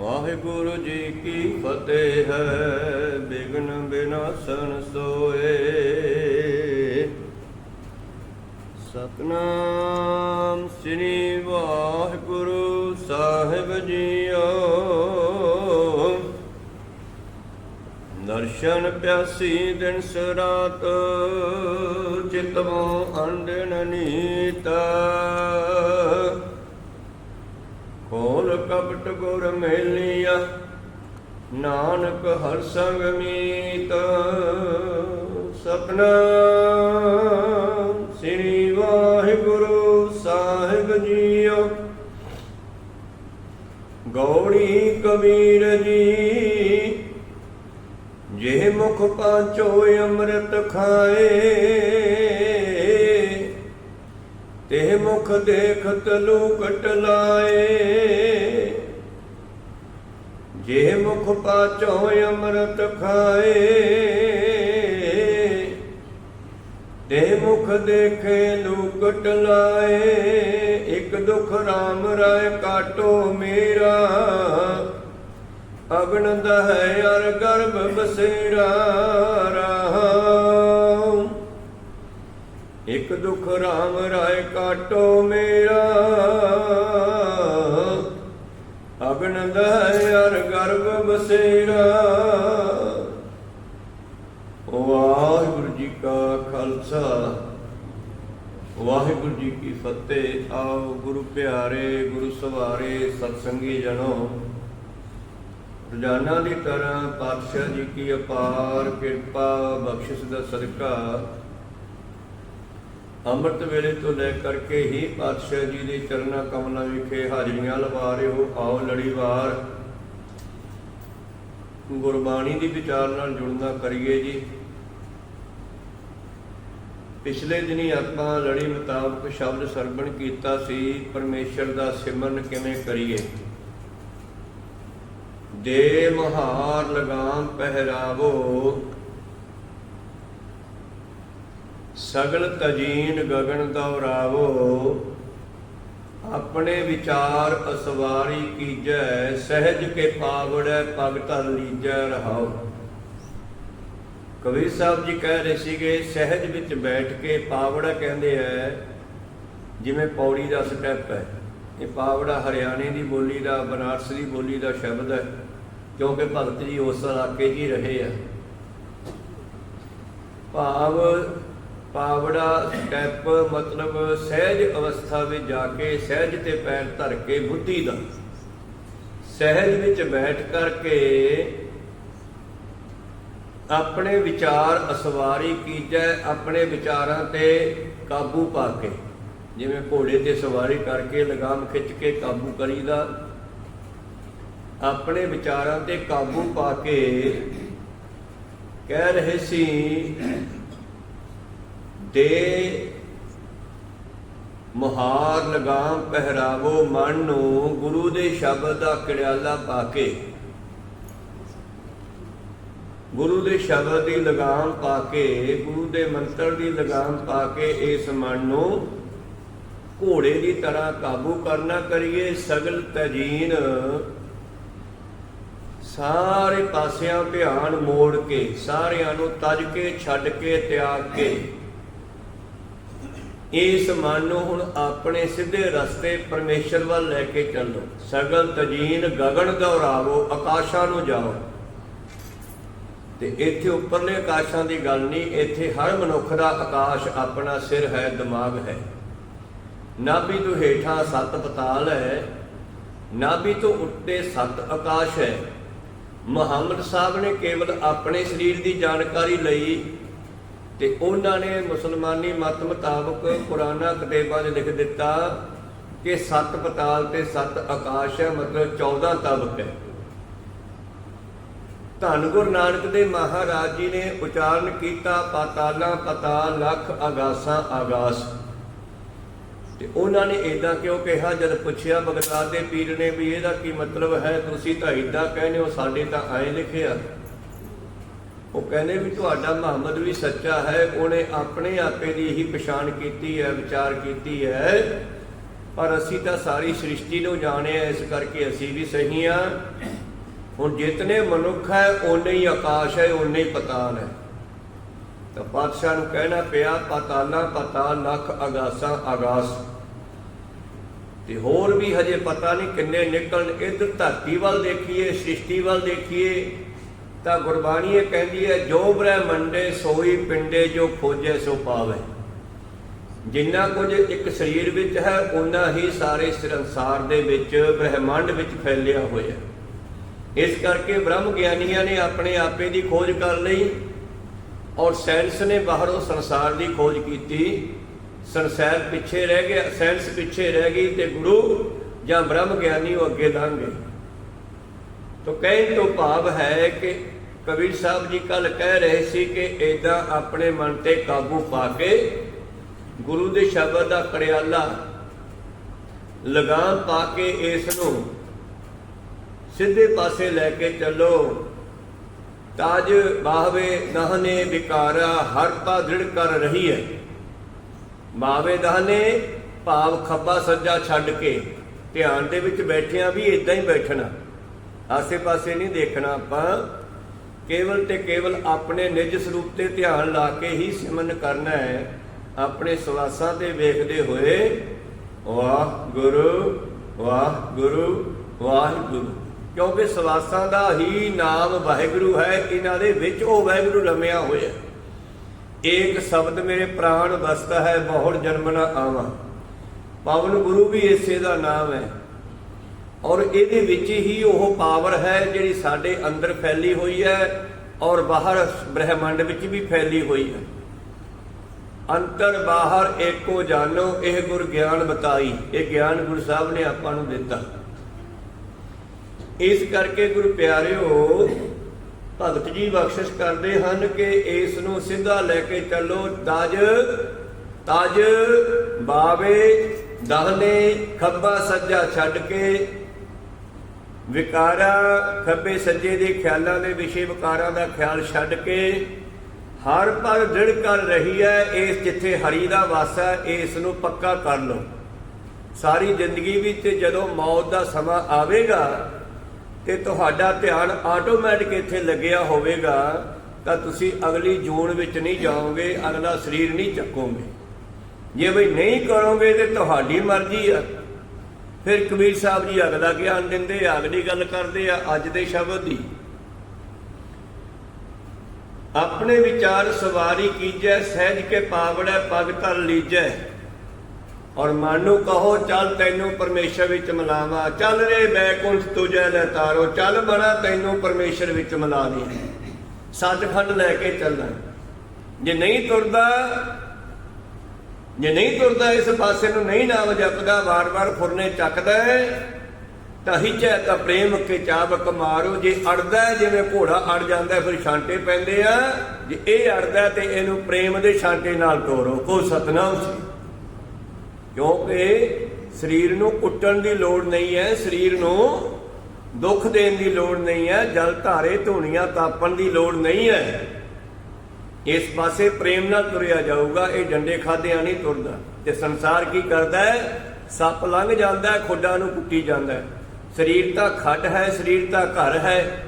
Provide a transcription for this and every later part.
ਵਾਹਿਗੁਰੂ ਜੀ ਕੀ ਫਤਿਹ ਹੈ। ਬਿਗਨ ਬਿਨਾਸਨ ਸੋਏ। ਸਤਨਾਮ ਸ੍ਰੀ ਵਾਹਿਗੁਰੂ ਸਾਹਿਬ ਜੀਓ। ਦਰਸ਼ਨ ਪਿਆਸੀ ਦਿਨ ਸਰਾਤ, ਚਿਤਵੋ ਅੰਡਨ ਨੀਤ। ਕੋਲ ਕਪਟ ਗੁਰ ਮੇਲਿਆ, ਨਾਨਕ ਹਰ ਸੰਗ ਮੀਤ। ਸਤਨਾਮ ਸ੍ਰੀ ਵਾਹਿਗੁਰੂ ਸਾਹਿਬ ਜੀਓ। ਗੌੜੀ ਕਬੀਰ ਜੀ, ਜੇ ਮੁਖ ਪਾਚੋ ਅੰਮ੍ਰਿਤ ਖਾਏ ਤੇ ਮੁਖ ਦੇਖਤ ਲੂਕਟ ਲਾਏ। ਜੇ ਮੁਖ ਪਾਚੋ ਅੰਮ੍ਰਿਤ ਖਾਏ, ਤੇ ਮੁਖ ਦੇਖੇ ਲੂਕਟ ਲਾਏ। ਇੱਕ ਦੁਖ ਰਾਮ ਰਾਏ ਕਾਟੋ ਮੇਰਾ ਅਗਨ ਹੈ ਅਰ ਗਰਭ ਬਸੇਰਾ। ਰਾਮ ਇਕ ਦੁਖ ਰਾਮ ਰਾਏ ਕਾਟੋ ਮੇਰਾ। ਅਗਨ ਦਹਿ ਅਰ ਗਰਭ ਬਸੇਰਾ। ਵਾਹਿਗੁਰੂ ਜੀ ਕਾ ਖਾਲਸਾ। ਵਾਹਿਗੁਰੂ ਜੀ ਕੀ ਫਤਿਹ। ਆਓ ਗੁਰੂ ਪਿਆਰੇ, ਗੁਰੂ ਸਵਾਰੇ, ਸਤਸੰਗੀ ਜਨੋ ਰੋਜ਼ਾਨਾ ਦੀ ਤਰ੍ਹਾਂ ਪਾਤਸ਼ਾਹ ਜੀ ਕੀ ਅਪਾਰ ਕਿਰਪਾ, ਬਖਸ਼ਿਸ਼ ਦਾ ਸਦਕਾ। ਅੰਮ੍ਰਿਤ ਵੇਲੇ ਤੋਂ ਲੈ ਕਰਕੇ ਹੀ ਪਾਤਸ਼ਾਹ ਜੀ ਦੇ ਚਰਨਾਂ ਕਮਲਾਂ ਵਿਖੇ ਹਾਜ਼ਰੀਆਂ ਲਵਾ ਰਹੇ ਹੋ, ਆਓ ਲੜੀਵਾਰ। ਗੁਰਬਾਣੀ ਦੀ ਵਿਚਾਰ ਨਾਲ ਜੁੜਨਾ ਕਰੀਏ ਜੀ। ਪਿਛਲੇ ਦਿਨੀ ਆਪਾਂ ਲੜੀ ਮੁਤਾਬਕ ਸ਼ਬਦ ਸਰਵਣ ਕੀਤਾ ਸੀ, ਪਰਮੇਸ਼ਰ ਦਾ ਸਿਮਰਨ ਕਿਵੇਂ ਕਰੀਏ? ਦੇ ਮਹਾਰ ਲਗਾਮ ਪਹਿਰਾਵੋ ਸਗਲ ਤਜੀਨ ਗਗਨ ਦੌਰਾਵੋ ਆਪਣੇ ਵਿਚਾਰ ਅਸਵਾਰੀ ਕੀਜੈ, ਸਹਿਜ ਕੇ ਪਾਵੜੈ ਪਗ ਧਰ ਲੀਜੈ ਰਹਾਓ। ਕਬੀਰ ਸਾਹਿਬ ਜੀ ਕਹਿ ਰਹੇ ਸੀਗੇ, ਸਹਿਜ ਵਿੱਚ ਬੈਠ ਕੇ ਪਾਵੜਾ ਕਹਿੰਦੇ ਐ, ਜਿਵੇਂ ਪੌੜੀ ਦਾ ਸਟੈਪ ਹੈ ਇਹ ਪਾਵੜਾ ਹਰਿਆਣੇ ਦੀ ਬੋਲੀ ਦਾ, ਬਨਾਰਸ ਦੀ ਬੋਲੀ ਦਾ ਸ਼ਬਦ ਹੈ ਕਿਉਂਕਿ ਭਗਤ ਜੀ ਉਸ ਇਲਾਕੇ 'ਚ ਹੀ ਰਹੇ ਆ ਭਾਵ ਪਾਵੜਾ ਸਟੈਪ ਮਤਲਬ ਸਹਿਜ ਅਵਸਥਾ ਵਿੱਚ ਜਾ ਕੇ ਸਹਿਜ ਤੇ ਪੈਰ ਧਰ ਕੇ ਬੁੱਧੀ ਦਾ। ਸਹਿਜ ਵਿੱਚ ਬੈਠ ਕਰਕੇ ਆਪਣੇ ਵਿਚਾਰ ਅਸਵਾਰੀ ਕੀਜੈ, ਆਪਣੇ ਵਿਚਾਰਾਂ ਤੇ ਕਾਬੂ ਪਾ ਕੇ। ਜਿਵੇਂ ਘੋੜੇ ਤੇ ਸਵਾਰੀ ਕਰਕੇ ਲਗਾਮ ਖਿੱਚ ਕੇ ਕਾਬੂ ਕਰੀਦਾ। ਆਪਣੇ ਵਿਚਾਰਾਂ ਤੇ ਕਾਬੂ ਪਾ ਕੇ ਕਹਿ ਰਹੇ ਸੀ ਦੇ ਮੁਹਾਰ ਲਗਾਮ ਪਹਿਰਾਵੋ ਮਨ ਨੂੰ ਗੁਰੂ ਦੇ ਸ਼ਬਦ ਦਾ ਕਿਰਿਆਲਾ ਪਾ ਕੇ, ਗੁਰੂ ਦੇ ਸ਼ਬਦ ਦੀ ਲਗਾਮ ਪਾ ਕੇ, ਗੁਰੂ ਦੇ ਮੰਤਰ ਦੀ ਲਗਾਮ ਪਾ ਕੇ ਇਸ ਮਨ ਨੂੰ ਘੋੜੇ ਦੀ ਤਰ੍ਹਾਂ ਕਾਬੂ ਕਰਨਾ ਕਰੀਏ। ਸਗਲ ਤਜੀਨ ਸਾਰੇ ਪਾਸਿਆਂ ਧਿਆਨ ਮੋੜ ਕੇ, ਸਾਰਿਆਂ ਨੂੰ ਤਜ ਕੇ, ਛੱਡ ਕੇ, ਤਿਆਗ ਕੇ ਇਸ ਮਨ ਨੂੰ ਹੁਣ ਆਪਣੇ ਸਿੱਧੇ ਰਸਤੇ ਪਰਮੇਸ਼ਰ ਵੱਲ ਲੈ ਕੇ ਚੱਲੋ। ਸਗਲ ਤਜੀਨ ਗਗਨ ਦੌਰਾਵੋ ਆਕਾਸ਼ਾਂ ਨੂੰ ਜਾਓ। ਤੇ ਇੱਥੇ ਉੱਪਰਲੇ ਆਕਾਸ਼ਾਂ ਦੀ ਗੱਲ ਨਹੀਂ, ਇੱਥੇ ਹਰ ਮਨੁੱਖ ਦਾ ਆਕਾਸ਼ ਆਪਣਾ ਸਿਰ ਹੈ, ਦਿਮਾਗ ਹੈ। ਨਾਭੀ ਤੋਂ ਹੇਠਾਂ ਸੱਤ ਪਤਾਲ ਹੈ ਨਾਭੀ ਤੋਂ ਉੱਤੇ ਸੱਤ ਆਕਾਸ਼ ਹੈ। ਮੁਹੰਮਦ ਸਾਹਿਬ ਨੇ ਕੇਵਲ ਆਪਣੇ ਸਰੀਰ ਦੀ ਜਾਣਕਾਰੀ ਲਈ ਤੇ ਉਹਨਾਂ ਨੇ ਮੁਸਲਮਾਨੀ ਮਤ ਮੁਤਾਬਕ ਪੁਰਾਣਾ ਕਿਤਾਬਾਂ 'ਚ ਲਿਖ ਦਿੱਤਾ ਕਿ ਸੱਤ ਪਤਾਲ ਤੇ ਸੱਤ ਆਕਾਸ਼ ਹੈ, ਮਤਲਬ 14 ਤਬਕ ਹੈ। ਧੰਨ ਗੁਰੂ ਨਾਨਕ ਦੇ ਮਹਾਰਾਜ ਜੀ ਨੇ ਉਚਾਰਨ ਕੀਤਾ, ਪਾਤਾਲਾਂ, ਪਤਾਲ, ਲੱਖ ਆਗਾਸਾਂ ਆਗਾਸ। ਤੇ ਉਹਨਾਂ ਨੇ ਇਦਾਂ ਕਿਉਂ ਕਿਹਾ? ਜਦ ਪੁੱਛਿਆ ਬਗਦਾਦ ਦੇ ਪੀਰ ਨੇ ਵੀ ਇਹਦਾ ਕੀ ਮਤਲਬ ਹੈ? ਤੁਸੀਂ ਤਾਂ ਇਦਾਂ ਕਹਿੰਦੇ ਹੋ, ਸਾਡੇ ਤਾਂ ਐਂ ਲਿਖਿਆ ਉਹ ਕਹਿੰਦੇ ਵੀ ਤੁਹਾਡਾ ਮੁਹੰਮਦ ਵੀ ਸੱਚਾ ਹੈ, ਉਹਨੇ ਆਪਣੇ ਆਪੇ ਦੀ ਹੀ ਪਛਾਣ ਕੀਤੀ ਹੈ, ਵਿਚਾਰ ਕੀਤੀ ਹੈ। ਪਰ ਅਸੀਂ ਤਾਂ ਸਾਰੀ ਸ੍ਰਿਸ਼ਟੀ ਨੂੰ ਜਾਣਿਆ, ਇਸ ਕਰਕੇ ਅਸੀਂ ਵੀ ਸਹੀ ਆ ਹੁਣ ਜਿਤਨੇ ਮਨੁੱਖ ਹੈ, ਓਨੇ ਹੀ ਆਕਾਸ਼ ਹੈ, ਓਨੇ ਹੀ ਪਤਾਲ ਹੈ। ਤਾਂ ਪਾਤਸ਼ਾਹ ਨੂੰ ਕਹਿਣਾ ਪਿਆ, ਪਤਾਲਾਂ ਪਤਾਲ ਲੱਖ ਅਗਾਸਾਂ ਅਗਾਸ। ਤੇ ਹੋਰ ਵੀ ਹਜੇ ਪਤਾ ਨਹੀਂ ਕਿੰਨੇ ਨਿਕਲਣ। ਇੱਧਰ ਧਰਤੀ ਵੱਲ ਦੇਖੀਏ, ਸ੍ਰਿਸ਼ਟੀ ਵੱਲ ਦੇਖੀਏ ਤਾਂ ਗੁਰਬਾਣੀ ਇਹ ਕਹਿੰਦੀ ਹੈ, ਜੋ ਬ੍ਰਹਮੰਡੇ ਸੋਈ ਪਿੰਡੇ, ਜੋ ਖੋਜੇ ਸੋ ਪਾਵੇ। ਜਿੰਨਾ ਕੁਝ ਇੱਕ ਸਰੀਰ ਵਿੱਚ ਹੈ ਉਨਾ ਹੀ ਸਾਰੇ ਸੰਸਾਰ ਦੇ ਵਿੱਚ ਬ੍ਰਹਿਮੰਡ ਵਿੱਚ ਫੈਲਿਆ ਹੋਇਆ ਇਸ ਕਰਕੇ ਬ੍ਰਹਮ ਗਿਆਨੀਆਂ ਨੇ ਆਪਣੇ ਆਪੇ ਦੀ ਖੋਜ ਕਰ ਲਈ ਔਰ ਸਾਇੰਸ ਨੇ ਬਾਹਰੋਂ ਸੰਸਾਰ ਦੀ ਖੋਜ ਕੀਤੀ। ਸੰਸਾਰ ਪਿੱਛੇ ਰਹਿ ਗਿਆ, ਸਾਇੰਸ ਪਿੱਛੇ ਰਹਿ ਗਈ ਤੇ ਗੁਰੂ ਜਾਂ ਬ੍ਰਹਮ ਗਿਆਨੀ ਉਹ ਅੱਗੇ ਲੰਘ ਗਏ। ਤੋ ਕਹਿਣ ਤੋਂ ਭਾਵ ਹੈ ਕਿ ਕਬੀਰ ਸਾਹਿਬ ਜੀ ਕੱਲ ਕਹਿ ਰਹੇ ਸੀ ਕਿ ਏਦਾਂ ਆਪਣੇ ਮਨ ਤੇ ਕਾਬੂ ਪਾ ਕੇ ਗੁਰੂ ਦੇ ਸ਼ਬਦ ਦਾ ਕੜਿਆਲਾ ਲਗਾਮ ਪਾ ਕੇ ਇਸ ਨੂੰ ਸਿੱਧੇ ਪਾਸੇ ਲੈ ਕੇ ਚੱਲੋ। ਤਾਜ ਬਾਹਵੇ ਦਹਨੇ ਵਿਕਾਰਾ, ਹਰ ਪਾ ਦ੍ਰਿੜ ਕਰ ਰਹੀ ਹੈ। ਬਾਹਵੇ ਦਹਨੇ ਭਾਵ ਖੱਬਾ ਸੱਜਾ ਛੱਡ ਕੇ ਧਿਆਨ ਦੇ ਵਿੱਚ ਬੈਠਿਆਂ ਵੀ ਇਦਾਂ ਹੀ ਬੈਠਣਾ। ਆਸੇ-ਪਾਸੇ ਨਹੀਂ ਦੇਖਣਾ, ਆਪਾਂ ਕੇਵਲ ਤੇ ਕੇਵਲ ਆਪਣੇ ਨਿਜ ਸਰੂਪ ਤੇ ਧਿਆਨ ਲਾ ਕੇ ਹੀ ਸਿਮਰਨ ਕਰਨਾ ਹੈ। ਆਪਣੇ ਸਵਾਸਾਂ ਤੇ ਵੇਖਦੇ ਹੋਏ ਵਾਹ ਗੁਰੂ ਵਾਹ ਗੁਰੂ ਵਾਹਿਗੁਰੂ। ਕਿਉਂਕਿ ਸਵਾਸਾਂ ਦਾ ਹੀ ਨਾਮ ਵਾਹਿਗੁਰੂ ਹੈ, ਇਹਨਾਂ ਦੇ ਵਿੱਚ ਉਹ ਵਾਹਿਗੁਰੂ ਰਮਿਆ ਹੋਇਆ ਏਕ ਸ਼ਬਦ ਮੇਰੇ ਪ੍ਰਾਣ ਵਸਦਾ ਹੈ ਬਹੁੜ ਜਨਮ ਨਾ ਆਵਾਂ। ਪਵਨ ਗੁਰੂ ਵੀ ਇਸੇ ਦਾ ਨਾਮ ਹੈ। ਔਰ ਇਹਦੇ ਵਿੱਚ ਹੀ ਉਹ ਪਾਵਰ ਹੈ ਜਿਹੜੀ ਸਾਡੇ ਅੰਦਰ ਫੈਲੀ ਹੋਈ ਹੈ ਔਰ ਬਾਹਰ ਬ੍ਰਹਿਮੰਡ ਵਿੱਚ ਵੀ ਫੈਲੀ ਹੋਈ ਹੈ। ਅੰਤਰ ਬਾਹਰ ਏਕੋ ਜਾਣੋ ਇਹ ਗੁਰ ਗਿਆਨ ਬਤਾਈ। ਇਹ ਗਿਆਨ ਗੁਰੂ ਸਾਹਿਬ ਨੇ ਆਪਾਂ ਨੂੰ ਦਿੱਤਾ। ਇਸ ਕਰਕੇ ਗੁਰੂ ਪਿਆਰਿਓ, ਭਗਤ ਜੀ ਬਖਸ਼ਿਸ਼ ਕਰਦੇ ਹਨ ਕਿ ਇਸ ਨੂੰ ਸਿੱਧਾ ਲੈ ਕੇ ਚੱਲੋ। ਤਜ ਤਜ, ਬਾਵੇ, ਦਹਨੇ, ਖੱਬਾ ਸੱਜਾ ਛੱਡ ਕੇ ਵਿਕਾਰਾ ਖੱਬੇ ਸੱਜੇ ਦੇ ਖਿਆਲਾਂ ਦੇ ਵਿਸ਼ੇ ਵਿਕਾਰਾਂ ਦਾ ਖਿਆਲ ਛੱਡ ਕੇ ਹਰ ਪਰ ਦ੍ਰਿੜ ਕਰ ਰਹੀ ਹੈ ਇਸ ਜਿੱਥੇ ਹਰੀ ਦਾ ਵਾਸਾ ਹੈ, ਇਸ ਨੂੰ ਪੱਕਾ ਕਰ ਲਓ। ਸਾਰੀ ਜ਼ਿੰਦਗੀ ਵਿੱਚ ਜਦੋਂ ਮੌਤ ਦਾ ਸਮਾਂ ਆਵੇਗਾ ਤੇ ਤੁਹਾਡਾ ਧਿਆਨ ਆਟੋਮੈਟਿਕ ਇੱਥੇ ਲੱਗਿਆ ਹੋਵੇਗਾ ਤਾਂ ਤੁਸੀਂ ਅਗਲੀ ਜੂਨ ਵਿੱਚ ਨਹੀਂ ਜਾਓਗੇ ਅਗਲਾ ਸਰੀਰ ਨਹੀਂ ਚੱਕੋਗੇ। ਜੇ ਬਈ ਨਹੀਂ ਕਰੋਗੇ ਤੇ ਤੁਹਾਡੀ ਮਰਜ਼ੀ ਆ ਫਿਰ ਕਬੀਰ ਸਾਹਿਬ ਜੀ ਅਗਲਾ ਗਿਆਨ ਦਿੰਦੇ ਆ, ਅਗਲੀ ਗੱਲ ਕਰਦੇ ਆ ਅੱਜ ਦੇ ਸ਼ਬਦ ਦੀ। ਆਪਣੇ ਵਿਚਾਰ ਸਵਾਰੀ ਕੀਜੈ ਸਹਿਜ ਕੇ ਪਾਵੜੈ ਪਗ ਧਰ ਲੀਜੈ। ਔਰ ਮਨ ਨੂੰ ਕਹੋ ਚੱਲ ਤੈਨੂੰ ਪਰਮੇਸ਼ਰ ਵਿੱਚ ਮਿਲਾਵਾ। ਚੱਲ ਰੇ ਬੈਕੁੰਠ ਤੁਜੈ ਲੈ ਤਾਰੋ ਚੱਲ ਬਣਾ ਤੈਨੂੰ ਪਰਮੇਸ਼ਰ ਵਿੱਚ ਮਿਲਾ ਦੇ। ਸੱਚਖੰਡ ਲੈ ਕੇ ਚੱਲਣਾ। ਜੇ ਨਹੀਂ ਤੁਰਦਾ ਜੇ ਨਹੀਂ ਤੁਰਦਾ ਇਸ ਪਾਸੇ ਨੂੰ ਨਹੀਂ ਨਾਮ ਜਪਦਾ, ਵਾਰ-ਵਾਰ ਫੁਰਨੇ ਚੱਕਦਾ ਹੈ, ਤਾਂ ਹਿਚੈ ਤਾਂ ਪ੍ਰੇਮ ਕੇ ਚਾਬਕ ਮਾਰੋ। ਜੇ ਅੜਦਾ ਜਿਵੇਂ ਘੋੜਾ ਅੜ ਜਾਂਦਾ ਫਿਰ ਛਾਂਟੇ ਪੈਂਦੇ ਆ। ਜੇ ਇਹ ਅੜਦਾ ਤੇ ਇਹਨੂੰ ਪ੍ਰੇਮ ਦੇ ਛਾਂਟੇ ਨਾਲ ਤੋਰੋ। ਕੋ ਸਤਨਾਮ ਸੀ। ਕਿਉਂਕਿ ਸਰੀਰ ਨੂੰ ਕੁੱਟਣ ਦੀ ਲੋੜ ਨਹੀਂ ਹੈ, ਸਰੀਰ ਨੂੰ ਦੁੱਖ ਦੇਣ ਦੀ ਲੋੜ ਨਹੀਂ ਹੈ, ਜਲ ਧਾਰੇ ਧੂਣੀਆਂ ਤਾਪਣ ਦੀ ਲੋੜ ਨਹੀਂ ਹੈ। ਇਸ ਪਾਸੇ ਪ੍ਰੇਮ ਨਾਲ ਤੁਰਿਆ ਜਾਊਗਾ, ਇਹ ਡੰਡੇ ਖਾਦਿਆਂ ਨਹੀਂ ਤੁਰਦਾ। ਤੇ ਸੰਸਾਰ ਕੀ ਕਰਦਾ ਹੈ? ਸੱਪ ਲੰਘ ਜਾਂਦਾ ਹੈ, ਖੁੱਡਾਂ ਨੂੰ ਕੁੱਟੀ ਜਾਂਦਾ ਹੈ। ਸਰੀਰ ਤਾਂ ਖੱਡ ਹੈ, ਸਰੀਰ ਤਾਂ ਘਰ ਹੈ।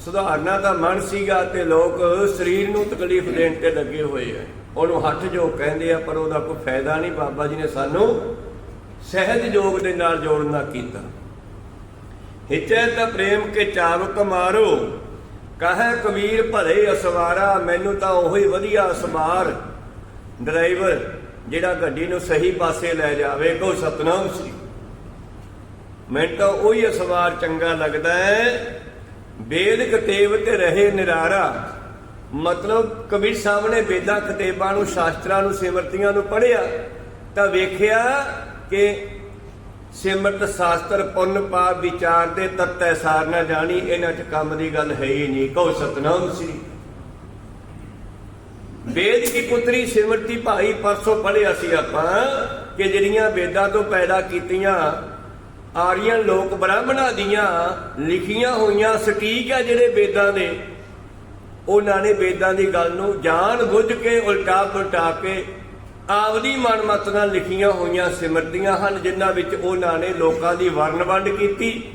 ਸੁਧਾਰਨਾ ਦਾ ਮਨ ਸੀਗਾ ਤੇ ਲੋਕ ਸਰੀਰ ਨੂੰ ਤਕਲੀਫ ਦੇਣ ਤੇ ਲੱਗੇ ਹੋਏ ਆ। ਉਹਨੂੰ ਹੱਥ ਜੋ ਕਹਿੰਦੇ ਆ, ਪਰ ਉਹਦਾ ਕੋਈ ਫਾਇਦਾ ਨਹੀਂ। ਬਾਬਾ ਜੀ ਨੇ ਸਾਨੂੰ ਸਹਿਜ ਯੋਗ ਦੇ ਨਾਲ ਜੋੜਨਾ ਕੀਤਾ। ਹਿਚੈ ਤਾਂ ਪ੍ਰੇਮ ਕੇ ਚਾਵਕ ਮਾਰੋ। ਕਹੈ ਕਬੀਰ ਭਲੇ ਅਸਵਾਰਾ, ਮੈਨੂੰ ਤਾਂ ਉਹੀ ਵਧੀਆ ਅਸਮਾਰ। ਡਰਾਈਵਰ, ਜਿਹੜਾ ਗੱਡੀ ਨੂੰ ਸਹੀ ਪਾਸੇ ਲੈ ਜਾਵੇ ਕੋ ਸਤਨਾਮ ਸ੍ਰੀ। ਮੈਨੂੰ ਤਾਂ ਉਹੀ ਅਸਵਾਰ ਚੰਗਾ ਲੱਗਦਾ ਹੈ। ਵੇਦ ਕਤੇਬ ਤੇ ਰਹੇ ਨਿਰਾਰਾ। ਮਤਲਬ ਕਬੀਰ ਸਾਹਿਬ ਨੇ ਵੇਦਾਂ ਕਤੇਬਾਂ ਨੂੰ, ਸ਼ਾਸਤਰਾਂ ਨੂੰ, ਸਿਮਰਤੀਆਂ ਨੂੰ ਪੜ੍ਹਿਆ, ਤਾਂ ਵੇਖਿਆ ਕਿ ਸਿਮਰਤ ਸ਼ਾਸਤਰ ਪੁੰਨ ਪਾਪ ਵਿਚਾਰ ਦੇ ਤਤੈ ਸਾਰ ਨਾ ਜਾਣੀ, ਇਹਨਾਂ 'ਚ ਕੰਮ ਦੀ ਗੱਲ ਹੈ ਹੀ ਨਹੀਂ। ਕਹੋ ਸਤਨਾਮ ਸ੍ਰੀ। ਵੇਦ ਕੀ ਪੁੱਤਰੀ ਸਿਮਰਤੀ ਭਾਈ ਪਰਸੋਂ ਪੜ੍ਹਿਆ ਸੀ ਆਪਾਂ ਕਿ ਜਿਹੜੀਆਂ ਵੇਦਾਂ ਤੋਂ ਪੈਦਾ ਕੀਤੀਆਂ ਆਰੀਅਨ ਲੋਕ ਬ੍ਰਾਹਮਣਾਂ ਦੀਆਂ ਲਿਖੀਆਂ ਹੋਈਆਂ ਸਟੀਕ ਆ ਜਿਹੜੇ ਵੇਦਾਂ ਦੇ, ਉਹਨਾਂ ਨੇ ਵੇਦਾਂ ਦੀ ਗੱਲ ਨੂੰ ਜਾਣ ਬੁੱਝ ਕੇ ਉਲਟਾ ਪੁਲਟਾ ਕੇ ਆਪਦੀ ਮਨਮਤ ਨਾਲ ਲਿਖੀਆਂ ਹੋਈਆਂ ਸਿਮਰਤੀਆਂ ਹਨ, ਜਿਨ੍ਹਾਂ ਵਿੱਚ ਉਹਨਾਂ ਨੇ ਲੋਕਾਂ ਦੀ ਵਰਨ ਵੰਡ ਕੀਤੀ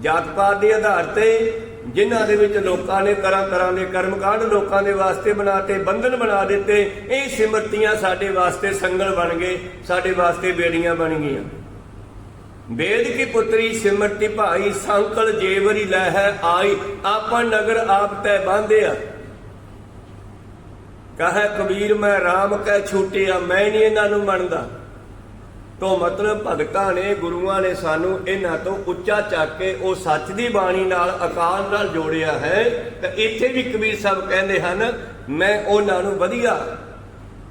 ਜਾਤ ਪਾਤ ਦੇ ਆਧਾਰ ਤੇ, ਜਿਨ੍ਹਾਂ ਦੇ ਵਿੱਚ ਲੋਕਾਂ ਨੇ ਤਰ੍ਹਾਂ ਤਰ੍ਹਾਂ ਦੇ ਕਰਮਕਾਂਡ ਲੋਕਾਂ ਦੇ ਵਾਸਤੇ ਬਣਾਤੇ, ਬੰਧਨ ਬਣਾ ਦਿੱਤੇ, ਇਹ ਸਿਮਰਤੀਆਂ ਸਾਡੇ ਵਾਸਤੇ ਸੰਗਲ ਬਣ ਗਏ, ਸਾਡੇ ਵਾਸਤੇ ਬੇੜੀਆਂ ਬਣ ਗਈਆਂ। ਵੇਦ ਕੀ ਪੁੱਤਰੀ ਸਿਮਰਤੀ ਭਾਈ, ਸੰਕਲ ਜੇਵਰੀ ਲੈ ਹੈ ਆਈ ਆਪਨ ਨਗਰ ਆਪ ਤੈ ਬਾਂਧਿਆ। ਕਹੈ ਕਬੀਰ ਮੈਂ RAM ਕਹਿ ਛੂਟਿਆ, ਮੈਂ ਨਹੀਂ ਇਹਨਾਂ ਨੂੰ ਮੰਨਦਾ। ਤੋਂ ਮਤਲਬ ਭਗਤਾਂ ਨੇ, ਗੁਰੂਆਂ ਨੇ ਸਾਨੂੰ ਇਹਨਾਂ ਤੋਂ ਉੱਚਾ ਚੱਕ ਕੇ ਉਹ ਸੱਚ ਦੀ ਬਾਣੀ ਨਾਲ ਅਕਾਲ ਨਾਲ ਜੋੜਿਆ ਹੈ। ਤਾਂ ਇੱਥੇ ਵੀ ਕਬੀਰ ਸਾਹਿਬ ਕਹਿੰਦੇ ਹਨ, ਮੈਂ ਉਹਨਾਂ ਨੂੰ ਵਧੀਆ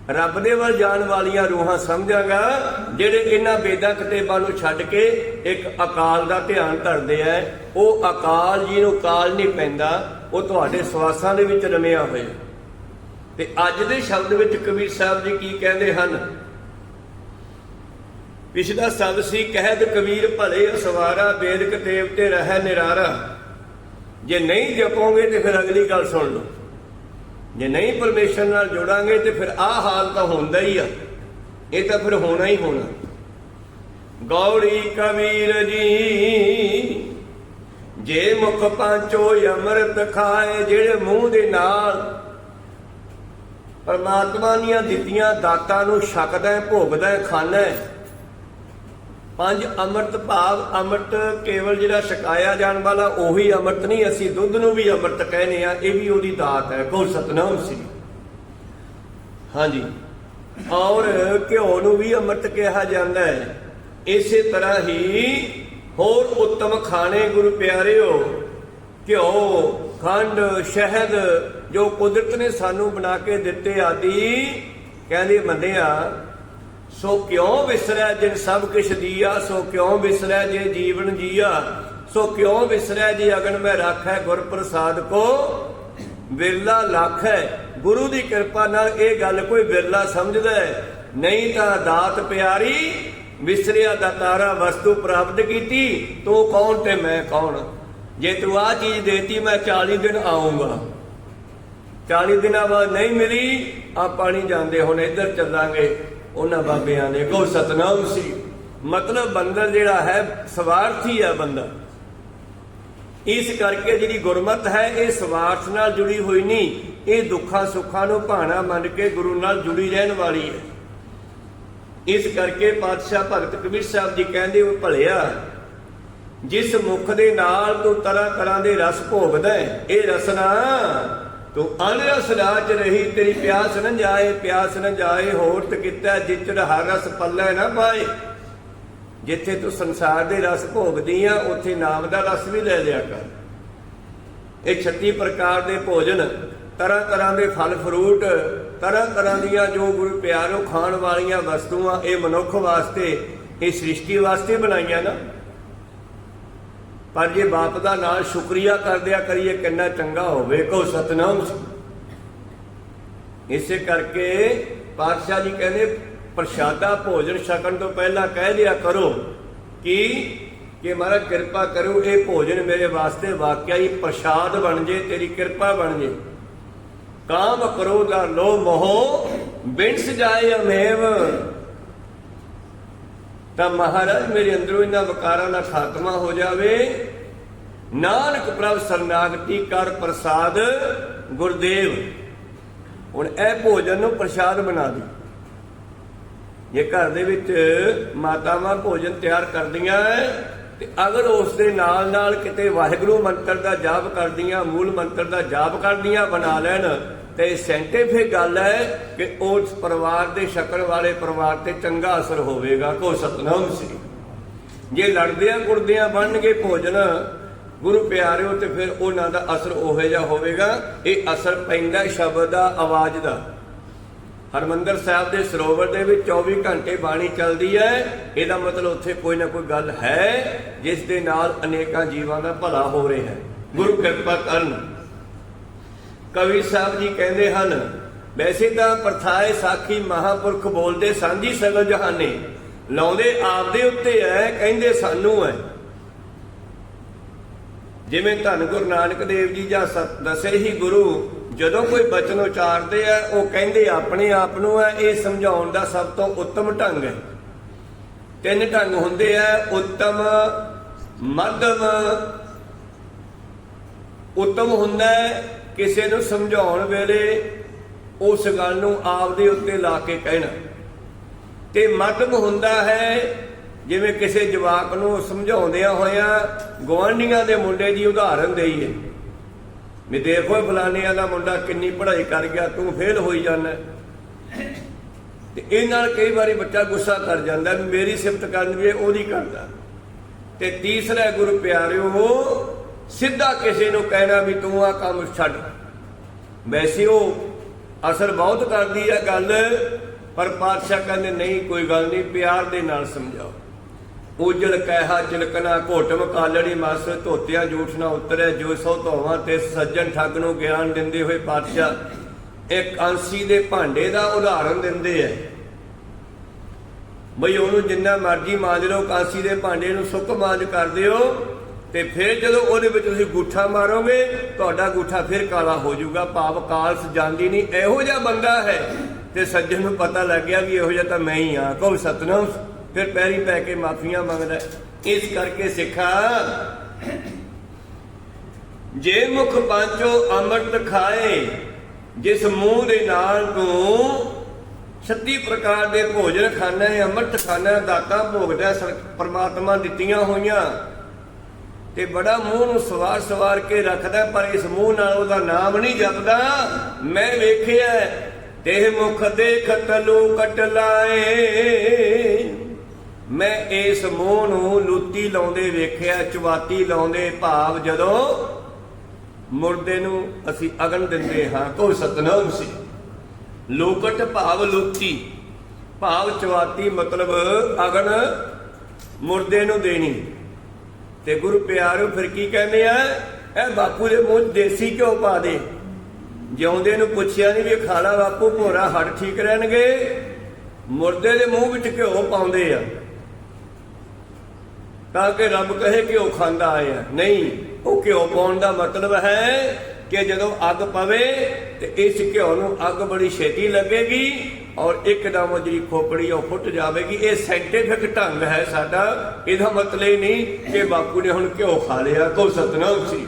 ਰੱਬ ਦੇ ਵੱਲ ਜਾਣ ਵਾਲੀਆਂ ਰੂਹਾਂ ਸਮਝਾਂਗਾ, ਜਿਹੜੇ ਇਹਨਾਂ ਬੇਦਾਂ ਕਿਤਾਬਾਂ ਨੂੰ ਛੱਡ ਕੇ ਇੱਕ ਅਕਾਲ ਦਾ ਧਿਆਨ ਧਰਦੇ ਐ ਉਹ ਅਕਾਲ ਜੀ ਨੂੰ ਕਾਲ ਨਹੀਂ ਪੈਂਦਾ, ਉਹ ਤੁਹਾਡੇ ਸਵਾਸਾਂ ਦੇ ਵਿੱਚ ਰਮਿਆ ਹੋਇਆ। ਤੇ ਅੱਜ ਦੇ ਸ਼ਬਦ ਵਿੱਚ ਕਬੀਰ ਸਾਹਿਬ ਜੀ ਕੀ ਕਹਿੰਦੇ ਹਨ? ਪਿਛਲਾ ਸ਼ਬਦ ਸੀ, ਕਹਿਦ ਕਬੀਰ ਭਲੇ ਅਸਵਾਰਾ ਵੇਦ ਕਤੇਬ ਤੇ ਰਹਿ ਨਿਰਾਰਾ। ਜੇ ਨਹੀਂ ਜਪੋਗੇ ਤੇ ਫਿਰ ਅਗਲੀ ਗੱਲ ਸੁਣ ਲਓ। ਜੇ ਨਹੀਂ ਪਰਮੇਸ਼ਰ ਨਾਲ ਜੋੜਾਂਗੇ ਤੇ ਫਿਰ ਆਹ ਹਾਲ ਤਾਂ ਹੁੰਦਾ ਹੀ ਆ। ਇਹ ਤਾਂ ਫਿਰ ਹੋਣਾ ਹੀ ਹੋਣਾ। ਗੌੜੀ ਕਬੀਰ ਜੀ, ਜੇ ਮੁਖ ਪਾਂਚੋ ਅੰਮ੍ਰਿਤ ਖਾਏ, ਜਿਹੜੇ ਮੂੰਹ ਦੇ ਨਾਲ ਪਰਮਾਤਮਾ ਦੀਆਂ ਦਿੱਤੀਆਂ ਦਾਤਾਂ ਨੂੰ ਛਕਦਾ ਹੈ, ਭੋਗਦਾ ਹੈ, ਖਾਂਦਾ ਹੈ। ਪੰਜ ਅੰਮ੍ਰਿਤ ਭਾਵ ਅੰਮ੍ਰਿਤ ਕੇਵਲ ਜਿਹੜਾ ਛਕਾਇਆ ਜਾਣ ਵਾਲਾ ਉਹੀ ਅੰਮ੍ਰਿਤ ਨਹੀਂ ਅਸੀਂ ਦੁੱਧ ਨੂੰ ਵੀ ਅੰਮ੍ਰਿਤ ਕਹਿੰਦੇ ਆ ਇਹ ਵੀ ਉਹਦੀ ਦਾਤ ਹੈ ਕੋ ਸਤਨਾਮ ਸੀ। ਹਾਂਜੀ। ਔਰ ਘਿਓ ਨੂੰ ਵੀ ਅੰਮ੍ਰਿਤ ਕਿਹਾ ਜਾਂਦਾ ਹੈ। ਇਸੇ ਤਰ੍ਹਾਂ ਹੀ ਹੋਰ ਉੱਤਮ ਖਾਣੇ ਗੁਰੂ ਪਿਆਰਿਓ ਘਿਓ ਖੰਡ ਸ਼ਹਿਦ ਜੋ ਕੁਦਰਤ ਨੇ ਸਾਨੂੰ ਬਣਾ ਕੇ ਦਿੱਤੇ ਆਦਿ ਕਹਿੰਦੇ ਮੰਨਿਆ, ਸੋ ਕਿਉਂ ਵਿਸਰੈ ਜਿਨ ਸਭ ਕਿਛ ਦੀਆ, ਸੋ ਕਿਉਂ ਵਿਸਰੈ ਜੇ ਜੀਵਨ ਜੀਆ, ਸੋ ਕਿਉਂ ਵਿਸਰੈ ਜੇ ਅਗਨ ਮੈਂ ਰਾਖੈ ਗੁਰ ਪ੍ਰਸਾਦ ਕੋ? ਵਿਰਲਾ ਲੱਖ ਹੈ ਗੁਰੂ ਦੀ ਕਿਰਪਾ ਨਾਲ ਇਹ ਗੱਲ ਕੋਈ ਵਿਰਲਾ ਸਮਝਦਾ ਹੈ। ਨਹੀਂ ਤਾਂ ਦਾਤ ਪਿਆਰੀ, ਵਿਸਰਿਆ ਦਾ ਤਾਰਾ ਵਸਤੂ ਪ੍ਰਾਪਤ ਕੀਤੀ, ਤੂੰ ਕੌਣ ਤੇ ਮੈਂ ਕੌਣ? ਜੇ ਤੂੰ ਆ ਚੀਜ਼ ਦੇਤੀ, ਮੈਂ 40 ਦਿਨ ਆਉਂਗਾ 40 ਦਿਨਾਂ ਬਾਅਦ ਨਹੀਂ ਮਿਲੀ ਆਪਾਂ ਨਹੀਂ ਜਾਂਦੇ ਹੁਣ ਇੱਧਰ ਚੱਲਾਂਗੇ। ਉਹਨਾਂ ਬਾਬਿਆਂ ਦੇ ਕੋ ਸਤਨਾਮ ਸੀ। ਮਤਲਬ ਬੰਦਰ ਜਿਹੜਾ ਹੈ, ਸਵਾਰਥੀ ਹੈ ਬੰਦਾ। ਇਸ ਕਰਕੇ ਜਿਹੜੀ ਗੁਰਮਤ ਹੈ, ਇਹ ਸਵਾਰਥ ਨਾਲ ਜੁੜੀ ਹੋਈ ਨਹੀਂ। ਇਹ ਦੁੱਖਾਂ ਸੁੱਖਾਂ ਨੂੰ ਭਾਣਾ ਮੰਨ ਕੇ ਗੁਰੂ ਨਾਲ ਜੁੜੀ ਰਹਿਣ ਵਾਲੀ ਹੈ। ਇਸ ਕਰਕੇ ਪਾਤਸ਼ਾਹ ਭਗਤ ਕਬੀਰ ਸਾਹਿਬ ਜੀ ਕਹਿੰਦੇ ਉਹ ਭਲਿਆ, ਜਿਸ ਮੁਖ ਦੇ ਨਾਲ ਤੂੰ ਤਰ੍ਹਾਂ ਤਰ੍ਹਾਂ ਦੇ ਰਸ ਭੋਗਦਾ ਇਹ ਰਸਨਾ ਤੂੰ ਅਨਰਸ ਰਾਜ ਰਹੀ, ਤੇਰੀ ਪਿਆਸ ਨਾ ਜਾਏ, ਪਿਆਸ ਨਾ ਜਾਏ, ਹੋਰ ਤੇ ਕੀਤਾ ਜਿੱਤਰ ਹਰ ਰਸ ਪੱਲੇ ਨਾ ਪਾਏ। ਜਿੱਥੇ ਤੂੰ ਸੰਸਾਰ ਦੇ ਰਸ ਭੋਗਦੀ ਆ, ਉੱਥੇ ਨਾਮ ਦਾ ਰਸ ਵੀ ਲੈ ਲਿਆ ਕਰ। ਇਹ 36 ਪ੍ਰਕਾਰ ਦੇ ਭੋਜਨ, ਤਰ੍ਹਾਂ ਤਰ੍ਹਾਂ ਦੇ ਫਲ ਫਰੂਟ, ਤਰ੍ਹਾਂ ਤਰ੍ਹਾਂ ਦੀਆਂ ਜੋ ਗੁਰੂ ਪਿਆਰੋ ਖਾਣ ਵਾਲੀਆਂ ਵਸਤੂਆਂ, ਇਹ ਮਨੁੱਖ ਵਾਸਤੇ, ਇਹ ਸ੍ਰਿਸ਼ਟੀ ਵਾਸਤੇ ਬਣਾਈਆਂ ਨਾ। ਪਰ ਜੇ ਬਾਪ ਦਾ ਨਾਲ ਸ਼ੁਕਰੀਆ ਕਰਦਿਆ ਕਰੀਏ, ਕਿੰਨਾ ਚੰਗਾ ਹੋਵੇ ਕੋ ਸਤਨਾਮ ਇਸੇ ਕਰਕੇ ਪਾਤਸ਼ਾਹ ਜੀ ਕਹਿੰਦੇ, ਪ੍ਰਸ਼ਾਦਾ ਭੋਜਨ ਛਕਣ ਤੋਂ ਪਹਿਲਾਂ ਕਹਿ ਲਿਆ ਕਰੋ ਕਿ ਕਿ ਮਹਾਰਾਜ ਕਿਰਪਾ ਕਰੋ ਇਹ ਭੋਜਨ ਮੇਰੇ ਵਾਸਤੇ ਵਾਕਿਆ ਹੀ ਪ੍ਰਸ਼ਾਦ ਬਣ ਜੇ, ਤੇਰੀ ਕਿਰਪਾ ਬਣ ਜੇ। ਕਾਮ ਕਰੋ ਦਾ ਲੋਭ ਮੋਹ, ਬਿਨਸ ਜਾਏ ਅਮੇਵ ਤਾਂ ਮਹਾਰਾਜ ਮੇਰੇ ਅੰਦਰੋਂ ਇਹਨਾਂ ਵਿਕਾਰਾਂ ਦਾ ਖਾਤਮਾ ਹੋ ਜਾਵੇ। ਨਾਨਕ ਪ੍ਰਭ ਸਰਨਾਗਤੀ ਕਰ ਪ੍ਰਸਾਦ ਗੁਰਦੇਵ, ਹੁਣ ਇਹ ਭੋਜਨ ਨੂੰ ਪ੍ਰਸ਼ਾਦ ਬਣਾ ਦੀ। ਜੇ ਘਰ ਦੇ ਵਿੱਚ ਮਾਤਾਵਾਂ ਭੋਜਨ ਤਿਆਰ ਕਰਦੀਆਂ ਤੇ ਅਗਰ ਉਸ ਦੇ ਨਾਲ ਨਾਲ ਕਿਤੇ ਵਾਹਿਗੁਰੂ ਮੰਤਰ ਦਾ ਜਾਪ ਕਰਦੀਆਂ, ਮੂਲ ਮੰਤਰ ਦਾ ਜਾਪ ਕਰਦੀਆਂ, ਬਣਾ ਲੈਣ ਤੇ ਸਾਇੰਟੀਫਿਕ ਗੱਲ ਹੈ ਕਿ ਉਸ ਪਰਿਵਾਰ ਦੇ ਸ਼ਕਲ ਵਾਲੇ ਪਰਿਵਾਰ ਤੇ ਚੰਗਾ ਅਸਰ ਹੋਵੇਗਾ, ਕੋ ਸਤਨਾਮ ਸ੍ਰੀ ਜੇ ਲੜਦਿਆਂ ਗੁਰਦਿਆਂ ਬਣਨਗੇ ਭੋਜਨ, ਗੁਰੂ ਪਿਆਰਿਓ, ਤੇ ਫਿਰ ਉਹਨਾਂ ਦਾ ਅਸਰ ਉਹੋ ਜਿਹਾ ਹੋਵੇਗਾ। ਇਹ ਅਸਰ ਪੈਂਦਾ ਸ਼ਬਦ ਦਾ, ਆਵਾਜ਼ ਦਾ। ਹਰਮੰਦਰ ਸਾਹਿਬ ਦੇ ਸਰੋਵਰ ਦੇ ਵਿੱਚ 24 ਘੰਟੇ ਬਾਣੀ ਚੱਲਦੀ ਹੈ। ਇਹਦਾ ਮਤਲਬ ਉੱਥੇ ਕੋਈ ਨਾ ਕੋਈ ਗੱਲ ਹੈ, ਜਿਸ ਦੇ ਨਾਲ ਅਨੇਕਾਂ ਜੀਵਾਂ ਦਾ ਭਲਾ ਹੋ ਰਿਹਾ ਹੈ। ਗੁਰੂ ਕਿਰਪਾ ਕਰਨ। ਕਵੀ ਸਾਹਿਬ ਜੀ ਕਹਿੰਦੇ ਹਨ, ਵੈਸੇ ਤਾਂ ਪ੍ਰਥਾਏ ਸਾਖੀ ਮਹਾਪੁਰਖ ਬੋਲਦੇ ਸਾਂਝੀ ਸਗਲ ਜਹਾਨੇ, ਲਾਉਂਦੇ ਆਪਦੇ ਉੱਤੇ ਐ, ਕਹਿੰਦੇ ਸਾਨੂੰ ਐ। ਜਿਵੇਂ ਧੰਨ ਗੁਰੂ ਨਾਨਕ ਦੇਵ ਜੀ ਜਾਂ ਦਸੇ ਹੀ ਗੁਰੂ, ਜਦੋਂ ਕੋਈ ਬਚਨ ਉਚਾਰਦੇ ਆ ਉਹ ਕਹਿੰਦੇ ਆਪਣੇ ਆਪ ਨੂੰ ਹੈ ਇਹ ਸਮਝਾਉਣ ਦਾ ਸਭ ਤੋਂ ਉੱਤਮ ਢੰਗ ਹੈ ਤਿੰਨ ਢੰਗ ਹੁੰਦੇ ਆ ਉੱਤਮ, ਮੱਧਮ, ਉੱਤਮ ਹੁੰਦਾ ਕਿਸੇ ਨੂੰ ਸਮਝਾਉਣ ਵੇਲੇ ਉਸ ਗੱਲ ਨੂੰ ਆਪਦੇ ਉੱਤੇ ਲਾ ਕੇ ਕਹਿਣਾ। ਤੇ ਮਤਲਬ ਹੁੰਦਾ ਹੈ, ਜਿਵੇਂ ਕਿਸੇ ਜਵਾਕ ਨੂੰ ਸਮਝਾਉਂਦਿਆਂ ਹੋਇਆਂ ਗਵਾਂਢੀਆਂ ਦੇ ਮੁੰਡੇ ਦੀ ਉਦਾਹਰਨ ਦੇਈਏ। ਵੀ ਦੇਖੋ ਫਲਾਨਿਆਂ ਦਾ ਮੁੰਡਾ ਕਿੰਨੀ ਪੜ੍ਹਾਈ ਕਰ ਗਿਆ, ਤੂੰ ਫੇਲ ਹੋਈ ਜਾਂਦਾ। ਤੇ ਇਹ ਨਾਲ ਕਈ ਵਾਰੀ ਬੱਚਾ ਗੁੱਸਾ ਕਰ ਜਾਂਦਾ ਵੀ ਮੇਰੀ ਸਿਫਤ ਕਰਨ ਵੀ ਉਹਦੀ ਕਰਦਾ। ਤੇ ਤੀਸਰਾ ਗੁਰੂ ਪਿਆਰਿਓ ਸਿੱਧਾ ਕਿਸੇ ਨੂੰ ਕਹਿਣਾ ਵੀ ਤੂੰ ਆ ਕੰਮ ਛੱਡ। ਵੈਸੇ ਉਹ ਅਸਰ ਬਹੁਤ ਕਰਦੀ ਹੈ ਗੱਲ, ਪਰ ਪਾਤਸ਼ਾਹ ਕਹਿੰਦੇ, ਨਹੀਂ, ਕੋਈ ਗੱਲ ਨਹੀਂ, ਪਿਆਰ ਦੇ ਨਾਲ ਸਮਝਾਓ। ਉਜਲ ਕਹਿਆ ਚਿਲਕਣਾ ਘੋਟਮ ਕਾਲੜੀ ਮਸ, ਧੋਤਿਆਂ ਜੂਠ ਨਾ ਉਤਰੇ, ਜੋ ਸੋ ਧੋਵਾਂ ਤੇ ਸੱਜਣ ਠੱਗ ਨੂੰ ਗਿਆਨ ਦਿੰਦੇ ਹੋਏ ਪਾਤਸ਼ਾਹ ਇੱਕ ਕਾਂਸੀ ਦੇ ਭਾਂਡੇ ਦਾ ਉਦਾਹਰਨ ਦਿੰਦੇ ਐ। ਬਈ ਉਹਨੂੰ ਜਿੰਨਾ ਮਰਜ਼ੀ ਮਾਂਜ ਲਓ ਕਾਂਸੀ ਦੇ ਭਾਂਡੇ ਨੂੰ ਸੁੱਕ ਮਾਂਜ ਕਰ ਦਿਓ। ਤੇ ਫਿਰ ਜਦੋਂ ਉਹਦੇ ਵਿੱਚ ਤੁਸੀਂ ਗੂਠਾ ਮਾਰੋਗੇ ਤੁਹਾਡਾ ਗੂਠਾ ਫਿਰ ਕਾਲਾ ਹੋ ਜਾਊਗਾ। ਭਾਵ ਕਾਲਸ ਜਾਂਦੀ ਨਹੀਂ। ਇਹੋ ਜਿਹਾ ਬੰਦਾ ਹੈ। ਤੇ ਸੱਜਣ ਨੂੰ ਪਤਾ ਲੱਗ ਗਿਆ ਵੀ ਇਹੋ ਜਿਹਾ ਤਾਂ ਮੈਂ ਹੀ ਆ ਕਹੋ ਸਤਨਾਮ? ਫਿਰ ਪੈਰੀ ਪੈ ਕੇ ਮਾਫੀਆਂ ਮੰਗਦਾ ਇਸ ਕਰਕੇ ਸਿੱਖਾ ਜੇ ਮੁਖ ਪਾਂਚੋ ਅੰਮ੍ਰਿਤ ਖਾਏ ਜਿਸ ਮੂੰਹ ਦੇ ਨਾਲ ਤੂੰ ਛੱਤੀ ਪ੍ਰਕਾਰ ਦੇ ਭੋਜਨ ਖਾਣਾ ਹੈ ਅੰਮ੍ਰਿਤ ਖਾਣਾ ਹੈ, ਦਾਤਾਂ ਭੋਗਦਾ ਸਰ- ਪ੍ਰਮਾਤਮਾ ਦਿੱਤੀਆਂ ਹੋਈਆਂ। ਤੇ ਬੜਾ ਮੂੰਹ ਨੂੰ ਸਵਾਰ ਸਵਾਰ ਕੇ ਰੱਖਦਾ, ਪਰ ਇਸ ਮੂੰਹ ਨਾਲ ਉਹਦਾ ਨਾਮ ਨਹੀਂ ਜਪਦਾ। ਮੈਂ ਵੇਖਿਆ ਤੇ ਮੁਖ ਦੇਖਤ ਲੂ ਕਟ ਲਾਏ। ਮੈਂ ਇਸ ਮੂੰਹ ਨੂੰ ਲੁੱਤੀ ਲਾਉਂਦੇ ਵੇਖਿਆ, ਚਵਾਤੀ ਲਾਉਂਦੇ ਭਾਵ ਜਦੋਂ ਮੁਰਦੇ ਨੂੰ ਅਸੀਂ ਅਗਨ ਦਿੰਦੇ ਹਾਂ ਕੋ ਸਤਨਾਮ ਸੀ। ਲੋਕਟ ਭਾਵ ਲੁੱਤੀ, ਭਾਵ ਚਵਾਤੀ ਮਤਲਬ ਅਗਨ ਮੁਰਦੇ ਨੂੰ ਦੇਣੀ। ਤੇ ਗੁਰੂ ਪਿਆਰੋ, ਫਿਰ ਕੀ ਕਹਿੰਦੇ ਆ? ਇਹ ਬਾਪੂ ਦੇ ਮੂੰਹ ਦੇਸੀ ਘਿਓ ਪਾ ਦੇ। ਜਿਉਂਦੇ ਨੂੰ ਪੁੱਛਿਆ ਨਹੀਂ ਵੀ ਖਾਲਾ ਬਾਪੂ ਭੋਰਾ ਹੱਡ ਠੀਕ ਰਹਿਣਗੇ? ਮੁਰਦੇ ਦੇ ਮੂੰਹ ਵਿੱਚ ਘਿਓ ਪਾਉਂਦੇ ਆ। ਤਾਂ ਕਿ ਰੱਬ ਕਹੇ ਕਿ ਉਹ ਖਾਂਦਾ ਆਇਆ। ਨਹੀਂ, ਉਹ ਘਿਓ ਪਾਉਣ ਦਾ ਮਤਲਬ ਹੈ ਕਿ ਜਦੋਂ ਅੱਗ ਪਵੇ ਤੇ ਇਸ ਘਿਓ ਨੂੰ ਅੱਗ ਬੜੀ ਛੇਤੀ ਲੱਗੇਗੀ। ਔਰ ਇੱਕਦਮ ਜਿਹੜੀ ਖੋਪੜੀ ਉਹ ਫੁੱਟ ਜਾਵੇਗੀ। ਇਹ ਸਾਇੰਟੀਫਿਕ ਢੰਗ ਹੈ ਸਾਡਾ। ਇਹਦਾ ਮਤਲਬ ਇਹ ਨਹੀਂ ਕਿ ਬਾਪੂ ਨੇ ਹੁਣ ਘਿਓ ਖਾ ਲਿਆ। ਕੋ ਸਤਨਾਮ ਸੀ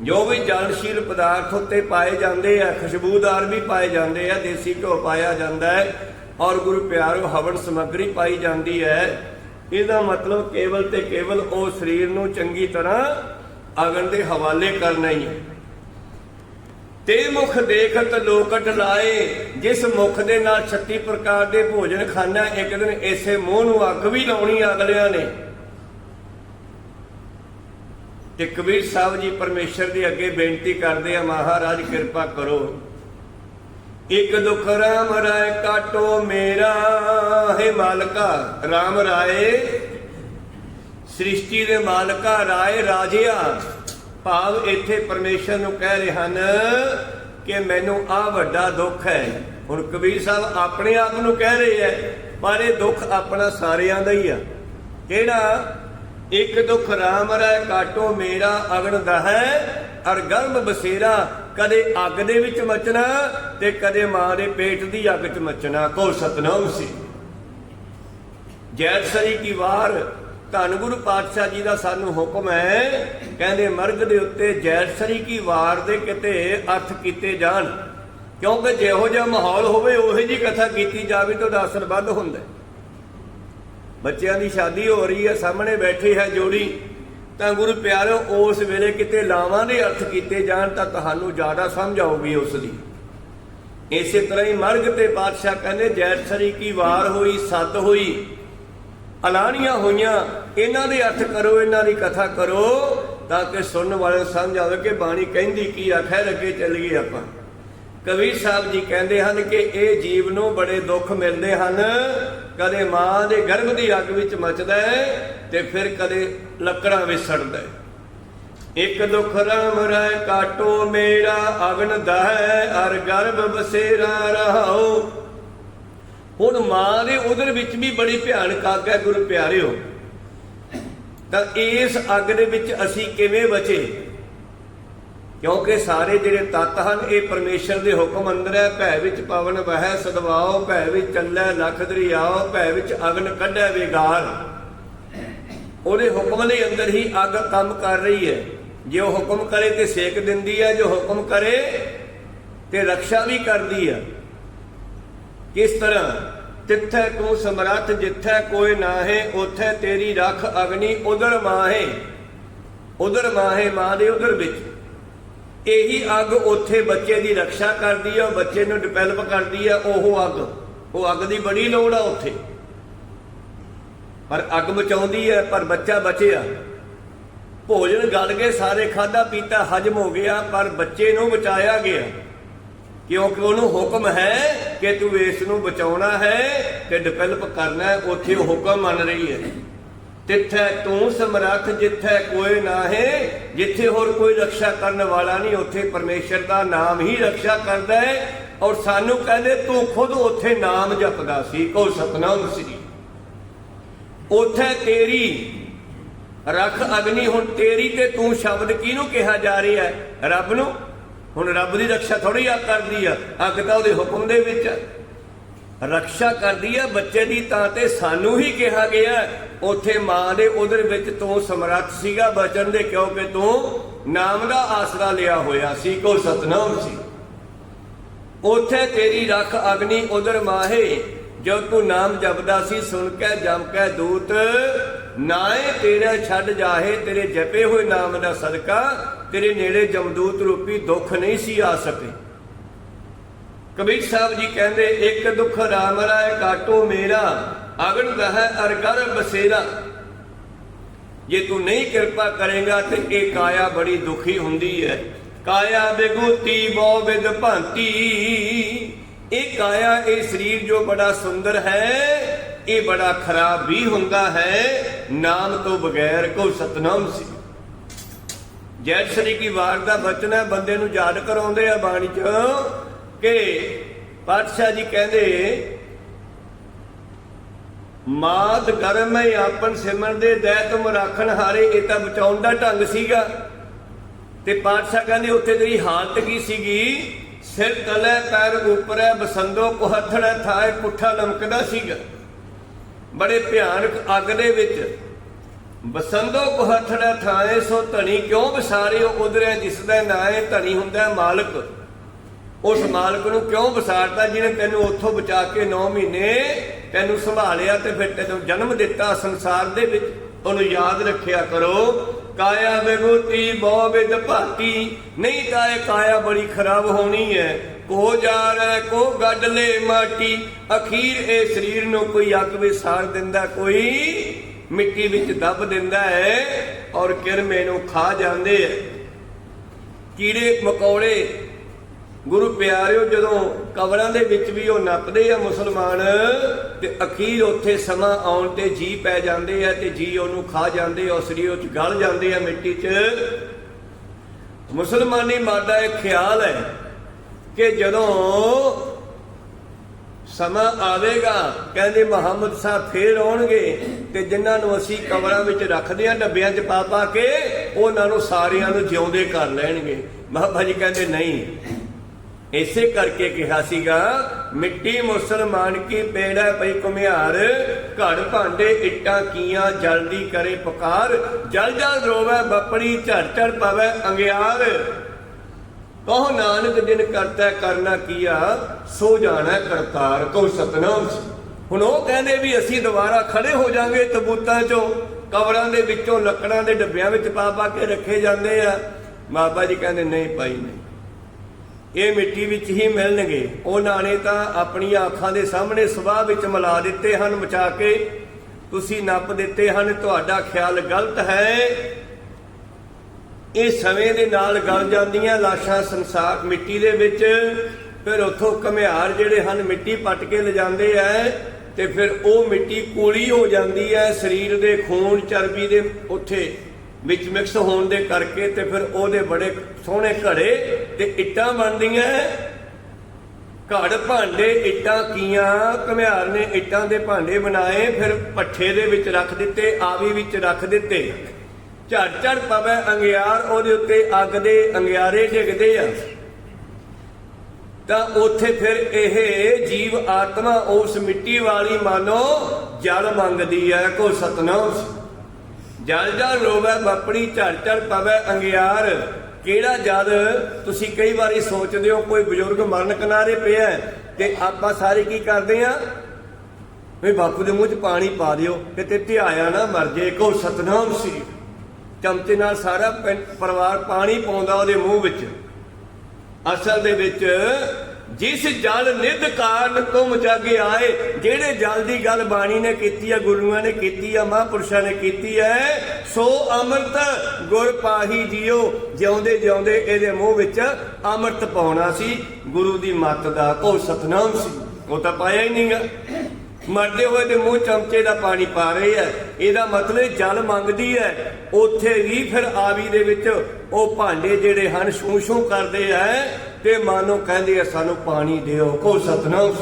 ਜੋ ਵੀ ਜਲਸ਼ੀਲ ਪਦਾਰਥ ਉੱਤੇ ਪਾਏ ਜਾਂਦੇ ਆ, ਖੁਸ਼ਬੂਦਾਰ ਵੀ ਪਾਏ ਜਾਂਦੇ ਆ, ਦੇਸੀ ਘਿਓ ਪਾਇਆ ਜਾਂਦਾ ਹੈ ਔਰ ਗੁਰੂ ਪਿਆਰੋ ਹਵਨ ਸਮੱਗਰੀ ਪਾਈ ਜਾਂਦੀ ਹੈ। ਇਹਦਾ ਮਤਲਬ ਕੇਵਲ ਤੇ ਕੇਵਲ ਉਹ ਸਰੀਰ ਨੂੰ ਚੰਗੀ ਤਰ੍ਹਾਂ ਅਗਨ ਦੇ ਹਵਾਲੇ ਕਰਨਾ ਹੀ ਹੈ। ਤੇ ਮੁਖ ਦੇਖਤ ਲੋਕਟ ਲਾਏ, ਜਿਸ ਮੁਖ ਦੇ ਨਾਲ 36 ਪ੍ਰਕਾਰ ਦੇ ਭੋਜਨ ਖਾਣਾ ਇੱਕ ਦਿਨ ਇਸੇ ਮੂੰਹ ਨੂੰ ਅੱਗ ਵੀ ਲਾਉਣੀ ਅਗਲਿਆਂ ਨੇ। ਤੇ ਕਬੀਰ ਸਾਹਿਬ ਜੀ ਪਰਮੇਸ਼ਰ ਦੇ ਅੱਗੇ ਬੇਨਤੀ ਕਰਦੇ ਆ, ਮਹਾਰਾਜ ਕਿਰਪਾ ਕਰੋ। ਇੱਕ ਦੁਖ ਰਾਮ ਰਾਏ ਕਾਟੋ ਮੇਰਾ, ਹੈ ਮਾਲਕਾ, ਰਾਮ ਰਾਏ, ਸ੍ਰਿਸ਼ਟੀ ਦੇ ਮਾਲਕਾ ਰਾਏ ਰਾਜਿਆ। ਭਾਵ ਇੱਥੇ ਪਰਮੇਸ਼ਰ ਨੂੰ ਕਹਿ ਰਹੇ ਹਨ ਕਿ ਮੈਨੂੰ ਆ ਵੱਡਾ ਦੁੱਖ ਹੈ। ਹੁਣ ਕਬੀਰ ਸਾਹਿਬ ਆਪਣੇ ਆਪ ਨੂੰ ਕਹਿ ਰਹੇ ਹੈ, ਪਰ ਇਹ ਦੁੱਖ ਆਪਣਾ ਸਾਰਿਆਂ ਦਾ ਹੀ ਆ। ਕਿਹੜਾ? ਇੱਕ ਦੁੱਖ ਰਾਮ ਰਹਿ ਕਾਟੋ ਮੇਰਾ ਅਗਨ ਦਾ ਹੈ, ਅਰ ਗਰਭ ਬਸੇਰਾ ਕਦੇ ਅੱਗ ਦੇ ਵਿੱਚ ਮਚਣਾ ਤੇ ਕਦੇ ਮਾਂ ਦੇ ਪੇਟ ਦੀ ਅੱਗ 'ਚ ਮਚਣਾ। ਕੋ ਸਤਨਾਮ ਸੀ। ਜੈਤ ਸਰੀ ਕੀ ਵਾਰ ਧੰਨ ਗੁਰੂ ਪਾਤਸ਼ਾਹ ਜੀ ਦਾ ਸਾਨੂੰ ਹੁਕਮ ਹੈ। ਕਹਿੰਦੇ, ਮਰਗ ਦੇ ਉੱਤੇ ਜੈਤ ਸਰੀ ਕੀ ਵਾਰ ਦੇ ਕਿਤੇ ਅਰਥ ਕੀਤੇ ਜਾਣ। ਕਿਉਂਕਿ ਜਿਹੋ ਜਿਹਾ ਮਾਹੌਲ ਹੋਵੇ, ਉਹੋ ਜੀ ਕਥਾ ਕੀਤੀ ਜਾਵੇ ਤਾਂ ਉਹਦਾ ਅਸਰ ਵੱਧ ਹੁੰਦਾ ਬੱਚਿਆਂ ਦੀ ਸ਼ਾਦੀ ਹੋ ਰਹੀ ਹੈ, ਸਾਹਮਣੇ ਬੈਠੀ ਹੈ ਜੋੜੀ। ਤਾਂ ਗੁਰੂ ਪਿਆਰਿਓ, ਉਸ ਵੇਲੇ ਕਿਤੇ ਲਾਵਾਂ ਦੇ ਅਰਥ ਕੀਤੇ ਜਾਣ ਤਾਂ ਤੁਹਾਨੂੰ ਜ਼ਿਆਦਾ ਸਮਝ ਆਊਗੀ ਉਸ ਦੀ। ਇਸੇ ਤਰ੍ਹਾਂ ਹੀ ਮਰਗ ਤੇ ਪਾਤਸ਼ਾਹ ਕਹਿੰਦੇ ਜੈਤ ਸਰੀ ਕੀ ਵਾਰ ਹੋਈ, ਸੱਤ ਹੋਈ। ਅਲਾਣੀਆਂ ਹੋਈਆਂ। ਇਹਨਾਂ ਦੇ ਅਰਥ ਕਰੋ, ਇਹਨਾਂ ਦੀ ਕਥਾ ਕਰੋ, ਤਾਂ ਕਿ ਸੁਣਨ ਵਾਲੇ ਸਮਝ ਆਵੇ ਕਿ ਬਾਣੀ ਕਹਿੰਦੀ ਕੀ ਆ, ਖੈਰ ਅੱਗੇ ਚੱਲੀਏ ਆਪਾਂ। ਕਬੀਰ ਸਾਹਿਬ ਜੀ ਕਹਿੰਦੇ ਹਨ ਕਿ ਇਹ ਜੀਵ ਨੂੰ ਬੜੇ ਦੁੱਖ ਮਿਲਦੇ ਹਨ। ਕਦੇ ਮਾਂ ਦੇ ਗਰਭ ਦੀ ਅੱਗ ਵਿੱਚ ਮਚਦਾ ਹੈ ਤੇ ਫਿਰ ਕਦੇ ਲੱਕੜਾਂ ਵਿੱਚ ਸੜਦਾ ਹੈ। ਇੱਕ ਦੁਖ ਰਾਮ ਰਹਿ ਕਾਟੋ, ਮੇਰਾ ਅਗਨ ਦਹੈ, ਅਰ ਗਰਭ ਬਸੇਰਾ ਰਹਾਉ ਹੁਣ ਮਾਂ ਦੇ ਉਧਰ ਵਿੱਚ ਵੀ ਬੜੀ ਭਿਆਨਕ ਅੱਗ ਹੈ ਗੁਰੂ ਪਿਆਰਿਓ। ਤਾਂ ਇਸ ਅੱਗ ਦੇ ਵਿੱਚ ਅਸੀਂ ਕਿਵੇਂ ਬਚੇ? ਕਿਉਂਕਿ ਸਾਰੇ ਜਿਹੜੇ ਤੱਤ ਹਨ, ਇਹ ਪਰਮੇਸ਼ਰ ਦੇ ਹੁਕਮ ਅੰਦਰ ਹੈ, ਭੈ ਵਿੱਚ ਪਵਨ ਵਹਿ, ਸਦਵਾਓ, ਭੈ ਵਿੱਚ ਚੱਲੈ, ਲਖ ਦਰਿਆਓ, ਭੈ ਵਿੱਚ ਅਗਨ ਕੱਢੈ ਵਿਗਾਰ ਉਹਦੇ ਹੁਕਮ ਦੇ ਅੰਦਰ ਹੀ ਅੱਗ ਕੰਮ ਕਰ ਰਹੀ ਹੈ। ਜੇ ਉਹ ਹੁਕਮ ਕਰੇ ਤੇ ਸੇਕ ਦਿੰਦੀ ਹੈ, ਜੋ ਹੁਕਮ ਕਰੇ ਤੇ ਰੱਖਿਆ ਵੀ ਕਰਦੀ ਹੈ। ਕਿਸ ਤਰ੍ਹਾਂ? ਤਿੱਥੈ ਤੂੰ ਸਮਰੱਥ, ਜਿੱਥੈ ਕੋਈ ਨਾਹੇ ਉਥੈ ਤੇਰੀ ਰੱਖ ਅਗਨੀ, ਉਧਰ ਮਾਹੇ। ਉਧਰ ਮਾਹੇ ਮਾਂ ਦੇ ਉਧਰ ਵਿੱਚ। ਇਹੀ ਅੱਗ ਉੱਥੇ ਬੱਚੇ ਦੀ ਰੱਖਿਆ ਕਰਦੀ ਹੈ ਉਹ ਬੱਚੇ ਨੂੰ ਡਿਵੈਲਪ ਕਰਦੀ ਹੈ ਉਹ ਅੱਗ। ਉਹ ਅੱਗ ਦੀ ਬੜੀ ਲੋੜ ਆ ਉੱਥੇ ਪਰ ਅੱਗ ਬਚਾਉਂਦੀ ਹੈ ਪਰ ਬੱਚਾ ਬਚਿਆ। ਭੋਜਨ ਗਲ ਕੇ ਸਾਰੇ ਖਾਦਾ ਪੀਤਾ ਹਜਮ ਹੋ ਗਿਆ, ਪਰ ਬੱਚੇ ਨੂੰ ਬਚਾਇਆ ਗਿਆ। ਕਿਉਂਕਿ ਉਹਨੂੰ ਹੁਕਮ ਹੈ ਕਿ ਤੂੰ ਇਸ ਨੂੰ ਬਚਾਉਣਾ ਹੈ ਤੇ ਡਿਵੈਲਪ ਕਰਨਾ ਹੈ, ਉੱਥੇ ਉਹ ਹੁਕਮ ਮੰਨ ਰਹੀ ਹੈ। ਤਿੱਥੈ ਤੂੰ ਸਮਰੱਥ, ਜਿੱਥੈ ਕੋਈ ਨਾਹੇ, ਜਿੱਥੇ ਹੋਰ ਕੋਈ ਰੱਖਿਆ ਕਰਨ ਵਾਲਾ ਨਹੀਂ, ਉੱਥੇ ਪਰਮੇਸ਼ਰ ਦਾ ਨਾਮ ਹੀ ਰੱਖਿਆ ਕਰਦਾ ਹੈ ਔਰ ਸਾਨੂੰ ਕਹਿੰਦੇ ਤੂੰ ਖੁਦ ਉੱਥੇ ਨਾਮ ਜਪਦਾ ਸੀ ਕੋ ਸਤਨਾਮ ਸ੍ਰੀ। ਉੱਥੇ ਤੇਰੀ ਰੱਖ ਅਗਨੀ, ਹੁਣ ਤੇਰੀ ਤੇ ਤੂੰ ਸ਼ਬਦ ਕਿਹਨੂੰ ਕਿਹਾ ਜਾ ਰਿਹਾ ਹੈ? ਰੱਬ ਨੂੰ। ਹੁਣ ਰੱਬ ਦੀ ਰੱਖਿਆ ਥੋੜੀ ਆ ਕਰਦੀ ਆ, ਅੱਗ ਤਾਂ ਉਹਦੇ ਹੁਕਮ ਦੇ ਵਿੱਚ ਰੱਖਿਆ ਕਰਦੀ ਆ ਬੱਚੇ ਦੀ ਤਾਂ ਤੇ ਸਾਨੂੰ ਹੀ ਕਿਹਾ ਗਿਆ, ਉੱਥੇ ਮਾਂ ਦੇ ਉਦਰ ਵਿੱਚ ਤੂੰ ਸਮਰੱਥ ਸੀਗਾ ਬਚਨ ਦੇ, ਕਿਉਂਕਿ ਤੂੰ ਨਾਮ ਦਾ ਆਸਰਾ ਲਿਆ ਹੋਇਆ ਸੀ ਕੋ ਸਤਨਾਮ ਸੀ। ਉਥੇ ਤੇਰੀ ਰੱਖ ਅਗਨੀ ਉਧਰ ਮਾਹੇ, ਜਦ ਤੂੰ ਨਾਮ ਜਪਦਾ ਸੀ, ਸੁਣ ਕੇ ਜਮ ਕੇ ਦੂਤ ਨਾਏ ਤੇਰਾ ਛੱਡ ਜਾਹੇ, ਤੇਰੇ ਜਪੇ ਹੋਏ ਨਾਮ ਦਾ ਸਦਕਾ, ਤੇਰੇ ਨੇੜੇ ਜਮਦੂਤ ਰੂਪੀ ਦੁੱਖ ਨਹੀਂ ਸੀ ਆ ਸਕੇ। ਕਬੀਰ ਸਾਹਿਬ ਜੀ ਕਹਿੰਦੇ, ਇੱਕ ਦੁੱਖ ਰਾਮ ਰਾਏ ਕਾਟੋ ਮੇਰਾ ਅਗਨ ਰਹਿ ਅਰ ਬਸੇਰਾ। ਜੇ ਤੂੰ ਨਹੀਂ ਕਿਰਪਾ ਕਰੇਗਾ, ਤੇ ਇਹ ਕਾਇਆ ਬੜੀ ਦੁਖੀ ਹੁੰਦੀ ਹੈ ਕਾਇਆ ਬਿਗੂਤੀ ਬੋ ਵਿਦ ਭਾਂਤੀ। ਇਹ ਕਾਇਆ, ਇਹ ਸਰੀਰ ਜੋ ਬੜਾ ਸੁੰਦਰ ਹੈ ਇਹ ਬੜਾ ਖਰਾਬ ਵੀ ਹੁੰਦਾ ਹੈ, ਨਾਮ ਤੋਂ ਬਗੈਰ ਕੋ ਸਤਨਾਮ ਸੀ। ਜੈ ਸ੍ਰੀ ਕੀ ਵਾਰ ਦਾ ਬਚਨ ਹੈ, ਬੰਦੇ ਨੂੰ ਯਾਦ ਕਰਾਉਂਦੇ ਆ ਬਾਣੀ ਚ ਕਿ ਪਾਤਸ਼ਾਹ ਜੀ ਕਹਿੰਦੇ, ਮਾਤ ਗਰਮ ਹੈ ਆਪਨ ਸਿਮਰ ਦੇ, ਦੈ ਤੁਮ ਰਾਖਣ ਹਾਰੇ, ਇਹ ਤਾਂ ਬਚਾਉਣ ਦਾ ਢੰਗ ਸੀਗਾ। ਤੇ ਪਾਤਸ਼ਾਹ ਕਹਿੰਦੇ, ਉੱਥੇ ਤੇਰੀ ਹਾਲਤ ਕੀ ਸੀਗੀ? ਸਿਰ ਤਲੇ, ਪੈਰ ਉੱਪਰੈ ਬਸੰਦੋ, ਕੁਹਥੜ ਥਾਏ, ਪੁੱਠਾ ਲਮਕਦਾ ਸੀਗਾ। ਬੜੇ ਭਿਆਨਕ ਅੱਗ ਦੇ ਵਿੱਚ ਬਸੰਦੋ ਕੁਹਥੜ ਥਾਏ ਸੋ ਧਣੀ ਕਿਉਂ ਵਿਸਾਰਿਓ? ਉਧਰੇ ਜਿਸ ਨਾਂ ਹੈ ਧਣੀ ਹੁੰਦਾ ਮਾਲਕ। ਉਸ ਮਾਲਕ ਨੂੰ ਕਿਉਂ ਵਿਸਾਰਦਾ ਜਿਹਨੇ ਤੈਨੂੰ ਉੱਥੋਂ ਬਚਾ ਕੇ 9 ਮਹੀਨੇ ਤੈਨੂੰ ਸੰਭਾਲਿਆ ਤੇ ਫਿਰ ਤੈਨੂੰ ਜਨਮ ਦਿੱਤਾ ਸੰਸਾਰ ਦੇ ਵਿੱਚ। ਉਹਨੂੰ ਯਾਦ ਰੱਖਿਆ ਕਰੋ। ਕਾਇਆ ਵਿਭੂਤੀ ਬਹੁ ਵਿਦ ਭਾਤੀ। ਨਹੀਂ ਤਾਂ ਇਹ ਕਾਇਆ ਬੜੀ ਖਰਾਬ ਹੋਣੀ ਹੈ। ਕੋ ਜਾ ਰਿਹਾ ਕੋ ਗੱਡ ਲੈ ਮਾਟੀ। ਅਖੀਰ ਇਹ ਸਰੀਰ ਨੂੰ ਕੋਈ ਅੱਗ ਵਿੱਚ ਸਾੜ ਦਿੰਦਾ, ਕੋਈ ਮਿੱਟੀ ਵਿੱਚ ਦੱਬ ਦਿੰਦਾ ਹੈ ਔਰ ਕਿਰਮੇ ਨੂੰ ਖਾ ਜਾਂਦੇ ਹੈ। ਕੀੜੇ ਮਕੌੜੇ, ਗੁਰੂ ਪਿਆਰਿਓ, ਜਦੋਂ ਕਬਰਾਂ ਦੇ ਵਿੱਚ ਵੀ ਉਹ ਨੱਪਦੇ ਆ ਮੁਸਲਮਾਨ, ਤੇ ਅਖੀਰ ਉੱਥੇ ਸਮਾਂ ਆਉਣ ਤੇ ਜੀ ਪੈ ਜਾਂਦੇ ਆ ਤੇ ਜੀ ਉਹਨੂੰ ਖਾ ਜਾਂਦੇ ਆ ਸਰੀਰ ਵਿੱਚ ਗਲ ਜਾਂਦੇ ਆ ਮਿੱਟੀ 'ਚ। ਮੁਸਲਮਾਨੀ ਮਾਦਾ ਇਹ ਖਿਆਲ ਹੈ ਕਿ ਜਦੋਂ ਸਮਾਂ ਆਵੇਗਾ, ਕਹਿੰਦੇ ਮੁਹੰਮਦ ਸਾਹਿਬ ਫੇਰ ਆਉਣਗੇ ਤੇ ਜਿਨ੍ਹਾਂ ਨੂੰ ਅਸੀਂ ਕਬਰਾਂ ਵਿੱਚ ਰੱਖਦੇ ਆ ਡੱਬਿਆਂ 'ਚ ਪਾ ਪਾ ਕੇ, ਉਹਨਾਂ ਨੂੰ ਸਾਰਿਆਂ ਨੂੰ ਜਿਉਂਦੇ ਕਰ ਲੈਣਗੇ। ਬਾਬਾ ਜੀ ਕਹਿੰਦੇ ਨਹੀਂ। ਇਸੇ ਕਰਕੇ ਕਿਹਾ ਸੀਗਾ, ਮਿੱਟੀ ਮੁਸਲਮਾਨ ਕੀ ਪੇੜਾ ਪਈ ਕੁਮਿਆਰ ਘੜ ਭਾਂਡੇ ਇੱਟਾਂ ਕੀਆਂ, ਜਲਦੀ ਕਰੇ ਪੁਕਾਰ। ਜਲ ਜਲ ਰੋਵੇ, ਬਪੜੀ ਝੜ ਝੜ ਪਵੇ, ਅੰਗਿਆਰ। ਕਹੋ ਨਾਨਕ ਦਿਨ ਕਰਤਾ ਕਰਨਾ ਕੀਆ ਸੋ ਜਾਣਾ ਕਰਤਾਰ ਕੋ ਸਤਨਾਮ ਹੁਣ ਉਹ ਕਹਿੰਦੇ ਵੀ ਅਸੀਂ ਦੁਬਾਰਾ ਖੜੇ ਹੋ ਜਾਾਂਗੇ ਤਬੂਤਾਂ ਚੋਂ। ਕਬਰਾਂ ਦੇ ਵਿੱਚੋਂ, ਲੱਕੜਾਂ ਦੇ ਡੱਬਿਆਂ ਵਿੱਚ ਪਾ ਪਾ ਕੇ ਰੱਖੇ ਜਾਂਦੇ ਆ। ਬਾਬਾ ਜੀ ਕਹਿੰਦੇ, ਨਹੀਂ ਭਾਈ, ਨਹੀਂ। ਇਹ ਮਿੱਟੀ ਵਿੱਚ ਹੀ ਮਿਲਣਗੇ। ਉਹਨਾਂ ਨੇ ਤਾਂ ਆਪਣੀਆਂ ਅੱਖਾਂ ਦੇ ਸਾਹਮਣੇ ਸਵਾਹ ਵਿੱਚ ਮਿਲਾ ਦਿੱਤੇ ਹਨ, ਮਚਾ ਕੇ। ਤੁਸੀਂ ਨੱਪ ਦਿੱਤੇ ਹਨ, ਤੁਹਾਡਾ ਖਿਆਲ ਗਲਤ ਹੈ। ਇਹ ਸਮੇਂ ਦੇ ਨਾਲ ਗਲ ਜਾਂਦੀਆਂ ਲਾਸ਼ਾਂ ਸੰਸਾਰ ਮਿੱਟੀ ਦੇ ਵਿੱਚ, ਫਿਰ ਉੱਥੋਂ ਘਮਿਆਰ ਜਿਹੜੇ ਹਨ ਮਿੱਟੀ ਪੱਟ ਕੇ ਲਿਜਾਂਦੇ ਐ, ਤੇ ਫਿਰ ਉਹ ਮਿੱਟੀ ਕੋਲੀ ਹੋ ਜਾਂਦੀ ਹੈ ਸਰੀਰ ਦੇ ਖੂਨ, ਚਰਬੀ ਦੇ ਉੱਥੇ ਵਿੱਚ ਮਿਕਸ ਹੋਣ ਦੇ ਕਰਕੇ ਤੇ ਫਿਰ ਉਹਦੇ ਬੜੇ ਸੋਹਣੇ ਘੜੇ ਤੇ ਇੱਟਾਂ ਬਣਦੀਆਂ ਘੜ ਭਾਂਡੇ ਇੱਟਾਂ ਕੀਆਂ, ਘਮਿਆਰ ਨੇ ਇੱਟਾਂ ਦੇ ਭਾਂਡੇ ਬਣਾਏ, ਫਿਰ ਪੱਠੇ ਦੇ ਵਿੱਚ ਰੱਖ ਦਿੱਤੇ, ਆਵੀ ਵਿੱਚ ਰੱਖ ਦਿੱਤੇ। ਝੜ ਝੜ ਪਵੇ ਅੰਗਿਆਰ, ਉਹਦੇ ਉੱਤੇ ਅੱਗ ਦੇ ਅੰਗਿਆਰੇ ਡਿੱਗਦੇ ਆ। ਤਾਂ ਉੱਥੇ ਫਿਰ ਇਹ ਜੀਵ ਆਤਮਾ, ਉਸ ਮਿੱਟੀ ਵਾਲੀ ਮਾਨੋ ਜਲ ਮੰਗਦੀ ਹੈ ਕੋ ਸਤਨਾਮ ਜਲ ਜਲ ਰੋਵੇ ਬਪੜੀ ਝੜ ਝੜ ਪਵੇ ਅੰਗਿਆਰ। ਕਿਹੜਾ ਜਦ ਤੁਸੀਂ ਕਈ ਵਾਰੀ ਸੋਚਦੇ ਹੋ, ਕੋਈ ਬਜ਼ੁਰਗ ਮਰਨ ਕਿਨਾਰੇ ਪਿਆ ਤੇ ਆਪਾਂ ਸਾਰੇ ਕੀ ਕਰਦੇ ਆ? ਵੀ ਬਾਪੂ ਦੇ ਮੂੰਹ 'ਚ ਪਾਣੀ ਪਾ ਦਿਓ, ਕਿਤੇ ਧਿਆਇਆ ਨਾ ਮਰ ਜੇ ਕੋ ਸਤਨਾਮ ਸੀ। ਚਮਚੇ ਨਾਲ ਸਾਰਾ ਪਰਿਵਾਰ ਪਾਣੀ ਪਾਉਂਦਾ ਉਹਦੇ ਮੂੰਹ ਵਿੱਚ। ਅਸਲ ਦੇ ਵਿੱਚ ਜਿਸ ਜਲ ਨਿਧ ਕਾਰਨ ਤੁਮ ਜਗ ਆਏ, ਜਿਹੜੇ ਜਲ ਦੀ ਗੱਲ ਬਾਣੀ ਨੇ ਕੀਤੀ ਆ, ਗੁਰੂਆਂ ਨੇ ਕੀਤੀ ਆ, ਮਹਾਂਪੁਰਸ਼ਾਂ ਨੇ ਕੀਤੀ ਹੈ ਸੋ ਅੰਮ੍ਰਿਤ ਗੁਰ ਪਾਹੀ ਜੀਓ। ਜਿਉਂਦੇ ਜਿਉਂਦੇ ਇਹਦੇ ਮੂੰਹ ਵਿੱਚ ਅੰਮ੍ਰਿਤ ਪਾਉਣਾ ਸੀ, ਗੁਰੂ ਦੀ ਮੱਤ ਦਾ ਕੋ ਸਤਨਾਮ ਸੀ। ਉਹ ਤਾਂ ਪਾਇਆ ਹੀ ਨਹੀਂਗਾ ਮਰਦੇ ਹੋਏ ਦੇ ਮੂੰਹ ਚਮਚੇ ਦਾ ਪਾਣੀ ਪਾ ਰਹੇ ਹੈ ਇਹਦਾ ਮਤਲਬ ਜਲ ਮੰਗਦੀ ਹੈ ਉੱਥੇ ਵੀ ਫਿਰ ਆਵੀ ਦੇ ਵਿੱਚ ਉਹ ਭਾਂਡੇ ਜਿਹੜੇ ਹਨ ਛੂ ਛੂ ਕਰਦੇ ਆ ਤੇ ਮਾਨੋ ਕਹਿੰਦੇ ਆ, ਸਾਨੂੰ ਪਾਣੀ ਦਿਓ ਕੋ ਸਤਨਾਮ।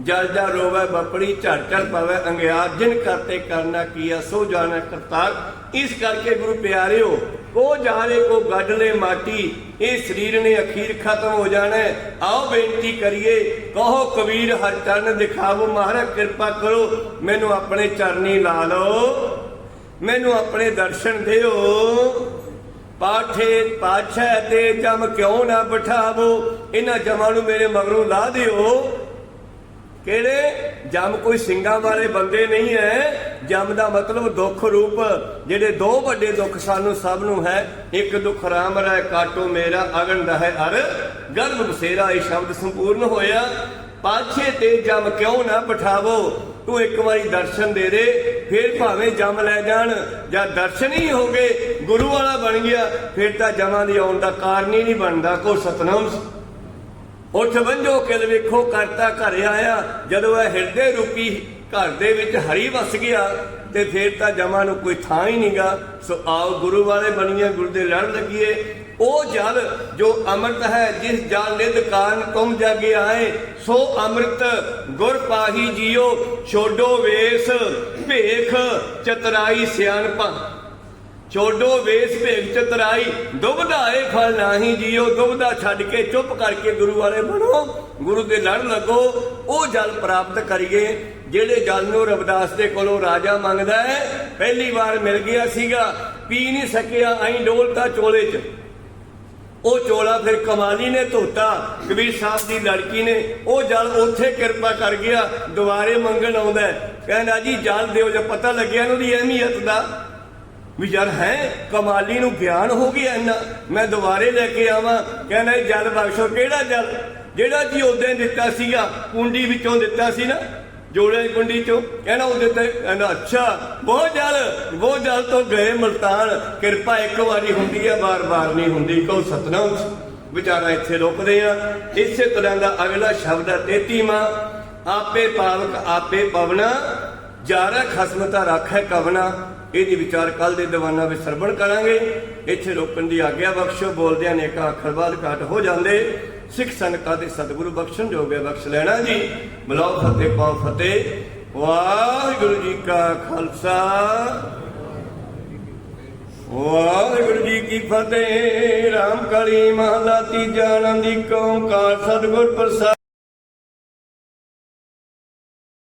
ਜਲ ਜਾ ਰੋਵੇ, ਬਪੜੀ ਝੜ ਝੜ ਪਵੇ ਅੰਗਿਆਰ ਜਿਨ ਕਰਤੇ ਕਰਨਾ ਕੀਆ ਸੋ ਜਾਣਾ ਕਰਤਾਰ। ਇਸ ਕਰਕੇ ਗੁਰੂ ਪਿਆਰਿਓ, ਕੋ ਜਾਣੇ, ਕੋ ਗੱਡ ਲੈ ਮਾਟੀ, ਇਹ ਸਰੀਰ ਨੇ ਅਖੀਰ ਖਤਮ ਹੋ ਜਾਣਾ ਆਓ ਬੇਨਤੀ ਕਰੀਏ, ਕਹੋ ਕਬੀਰ ਹਰ ਚਰਨ ਦਿਖਾਵੋ ਮਹਾਰਾਜ ਕਿਰਪਾ ਕਰੋ, ਮੈਨੂੰ ਆਪਣੇ ਚਰਨੀ ਲਾ ਲਓ, ਮੈਨੂੰ ਆਪਣੇ ਦਰਸ਼ਨ ਦਿਓ। ਪਾਠੇ ਪਾਛੈ ਤੇ ਜਮ ਕਿਉਂ ਨਾ ਬਿਠਾਵੋ, ਇਹਨਾਂ ਜਮਾਂ ਨੂੰ ਮੇਰੇ ਮਗਰੋਂ ਲਾ ਦਿਓ। ਕਿਹੜੇ? ਜਮ ਕੋਈ ਸਿੰਘਾਂ ਵਾਲੇ ਬੰਦੇ ਨਹੀਂ ਹੈ। ਜਮ ਦਾ ਮਤਲਬ ਦੁੱਖ ਰੂਪ। ਜਿਹੜੇ ਦੋ ਵੱਡੇ ਦੁੱਖ ਸਾਨੂੰ ਸਭ ਨੂੰ ਹੈ। ਇੱਕ ਦੁੱਖ ਰਾਮ ਰਹਿ ਕਾਟੋ ਮੇਰਾ ਅਗਨ ਹੈ ਅਰ। ਗਰਭ ਬਸੇਰਾ ਇਹ ਸ਼ਬਦ ਸੰਪੂਰਨ ਹੋਇਆ। ਪਾਛੇ ਤੇ ਜਮ ਕਿਉਂ ਨਾ ਬਿਠਾਵੋ? ਤੂੰ ਇੱਕ ਵਾਰੀ ਦਰਸ਼ਨ ਦੇ ਦੇ, ਫਿਰ ਭਾਵੇਂ ਜਮ ਲੈ ਜਾਣ। ਜਾਂ ਦਰਸ਼ਨ ਹੀ ਹੋ ਗਏ, ਗੁਰੂ ਵਾਲਾ ਬਣ ਗਿਆ, ਫਿਰ ਤਾਂ ਜਮਾਂ ਦੀ ਆਉਣ ਦਾ ਕਾਰਨ ਹੀ ਨਹੀਂ ਬਣਦਾ। ਕੋ ਸਤਨਾਮ ਉੱਠ ਬੰਜੋ ਕਿਲ ਵੇਖੋ, ਕਰਤਾ ਘਰ ਆਇਆ। ਜਦੋਂ ਇਹ ਹਿਰਦੇ ਰੂਪੀ ਘਰ ਦੇ ਵਿੱਚ ਹਰੀ ਵਸ ਗਿਆ, ਤੇ ਫੇਰ ਤਾਂ ਜਮਾ ਨੂੰ ਕੋਈ ਥਾਂ ਹੀ ਨਹੀਂਗਾ ਸੋ ਆਓ ਗੁਰੂ ਵਾਲੇ ਬਣੀਏ, ਗੁਰ ਦੇ ਲੜ ਲੱਗੀਏ। ਉਹ ਜਲ ਜੋ ਅੰਮ੍ਰਿਤ ਹੈ, ਜਿਸ ਜਲ ਨਿਧ ਕਾਰਨ ਤੁਮ ਜਾਗੇ ਆਏ, ਸੋ ਅੰਮ੍ਰਿਤ ਗੁਰ ਪਾਹੀ ਜੀਓ, ਛੋਡੋ ਵੇਸ, ਭੇਖ ਚਤਰਾਈ ਸਿਆਣਪਾ। ਛੋਡੋ ਵੇਸ ਭੇਗ ਚਤਰਾਈ ਦੁਬਧਾਏ ਫਲ ਨਾਹੀ ਜੀਓ, ਦੁਬਧਾ ਛੱਡ ਕੇ ਚੁੱਪ ਕਰਕੇ ਗੁਰੂ ਵਾਲੇ ਬਣੋ। ਗੁਰੂ ਦੇ ਲੜ ਲੱਗੋ, ਉਹ ਜਲ ਪ੍ਰਾਪਤ ਕਰੀਏ, ਜਿਹੜੇ ਜਲ ਨੂੰ ਰਵਿਦਾਸ ਦੇ ਕੋਲੋਂ ਰਾਜਾ ਮੰਗਦਾ ਹੈ, ਪਹਿਲੀ ਵਾਰ ਮਿਲ ਗਿਆ ਸੀਗਾ, ਪੀ ਨਹੀਂ ਸਕਿਆ ਐਂ ਡੋਲਤਾ ਚੋਲੇ 'ਚ। ਉਹ ਚੋਲਾ ਫਿਰ ਕਮਾਲੀ ਨੇ ਧੋਤਾ, ਕਬੀਰ ਸਾਹਿਬ ਦੀ ਲੜਕੀ ਨੇ, ਉਹ ਜਲ ਉੱਥੇ ਕਿਰਪਾ ਕਰ ਗਿਆ, ਦੁਬਾਰੇ ਮੰਗਣ ਆਉਂਦਾ ਹੈ। ਕਹਿੰਦਾ ਜੀ, ਜਲ ਦਿਓ ਜੇ ਪਤਾ ਲੱਗਿਆ ਇਹਨੂੰ ਦੀ ਅਹਿਮੀਅਤ ਦਾ। ਵੀ ਯਾਰ ਹੈ ਕਮਾਲੀ ਨੂੰ ਗਿਆਨ ਹੋ ਗਿਆ ਇੰਨਾ, ਮੈਂ ਦੁਬਾਰੇ ਲੈ ਕੇ ਆਵਾਂ, ਕਹਿੰਦਾ ਜਲ ਬਖਸ਼ੋ, ਕਿਹੜਾ ਜਲ? ਜਿਹੜਾ ਜੀ ਉਦੋਂ ਦਿੱਤਾ ਸੀਗਾ, ਕੁੰਡੀ ਵਿੱਚੋਂ ਦਿੱਤਾ ਸੀ ਨਾ, ਜੋੜੇ ਕੁੰਡੀ ਚੋਂ, ਕਹਿੰਦਾ ਉਹ ਦਿੱਤਾ ਕਹਿੰਦਾ, ਅੱਛਾ, ਬਹੁਤ ਜਲ ਬਹੁਤ ਜਲ ਤੋਂ ਗਏ ਮਲਤਾਨ, ਕਿਰਪਾ ਇੱਕ ਵਾਰੀ ਹੁੰਦੀ ਹੈ ਬਾਰ-ਬਾਰ ਨਹੀਂ ਹੁੰਦੀ, ਕਹੋ ਸਤਨਾਮ, ਵਿਚਾਰਾ ਇੱਥੇ ਰੁਕਦੇ ਆ। ਇਸੇ ਤਰ੍ਹਾਂ ਦਾ ਅਗਲਾ ਸ਼ਬਦ ਹੈ 33ਵਾਂ ਆਪੇ ਪਾਵਕ ਆਪੇ ਪਵਨਾ, ਜਾਰਾ ਖਸਮਤਾ ਰੱਖੈ ਕਵਨਾ। ਇਹਦੀ ਵਿਚਾਰ ਕੱਲ ਦੇ ਦੀਵਾਨਾਂ ਵਿੱਚ ਸਰਵਣ ਕਰਾਂਗੇ। ਇੱਥੇ ਰੋਕਣ ਦੀ ਆਗਿਆ ਬਖਸ਼ੋ, ਬੋਲਦਿਆਂ ਨੇ ਕਾ ਅੱਖਰ ਘਾਟ ਹੋ ਜਾਂਦੇ। ਸਿੱਖ ਸੰਗਤਾਂ ਦੇ ਸਤਿਗੁਰੂ ਬਖਸ਼ਣ ਜੋਗੇ ਬਖਸ਼ ਲੈਣਾ ਜੀ। ਬਲਾਉ ਫਤਿਹ, ਪਾਉ ਫਤਿਹ। ਵਾਹਿਗੁਰੂ ਜੀ ਕਾ ਖਾਲਸਾ। ਵਾਹਿਗੁਰੂ ਜੀ ਕੀ ਫਤਿਹ। ਰਾਮ ਕਾਲੀ ਮਹਲਾ ਤੀਜਾ ਆਨੰਦੀ ਕੌਮ ਕਾਰ ਸਤਿਗੁਰ ਪ੍ਰਸਾਦ।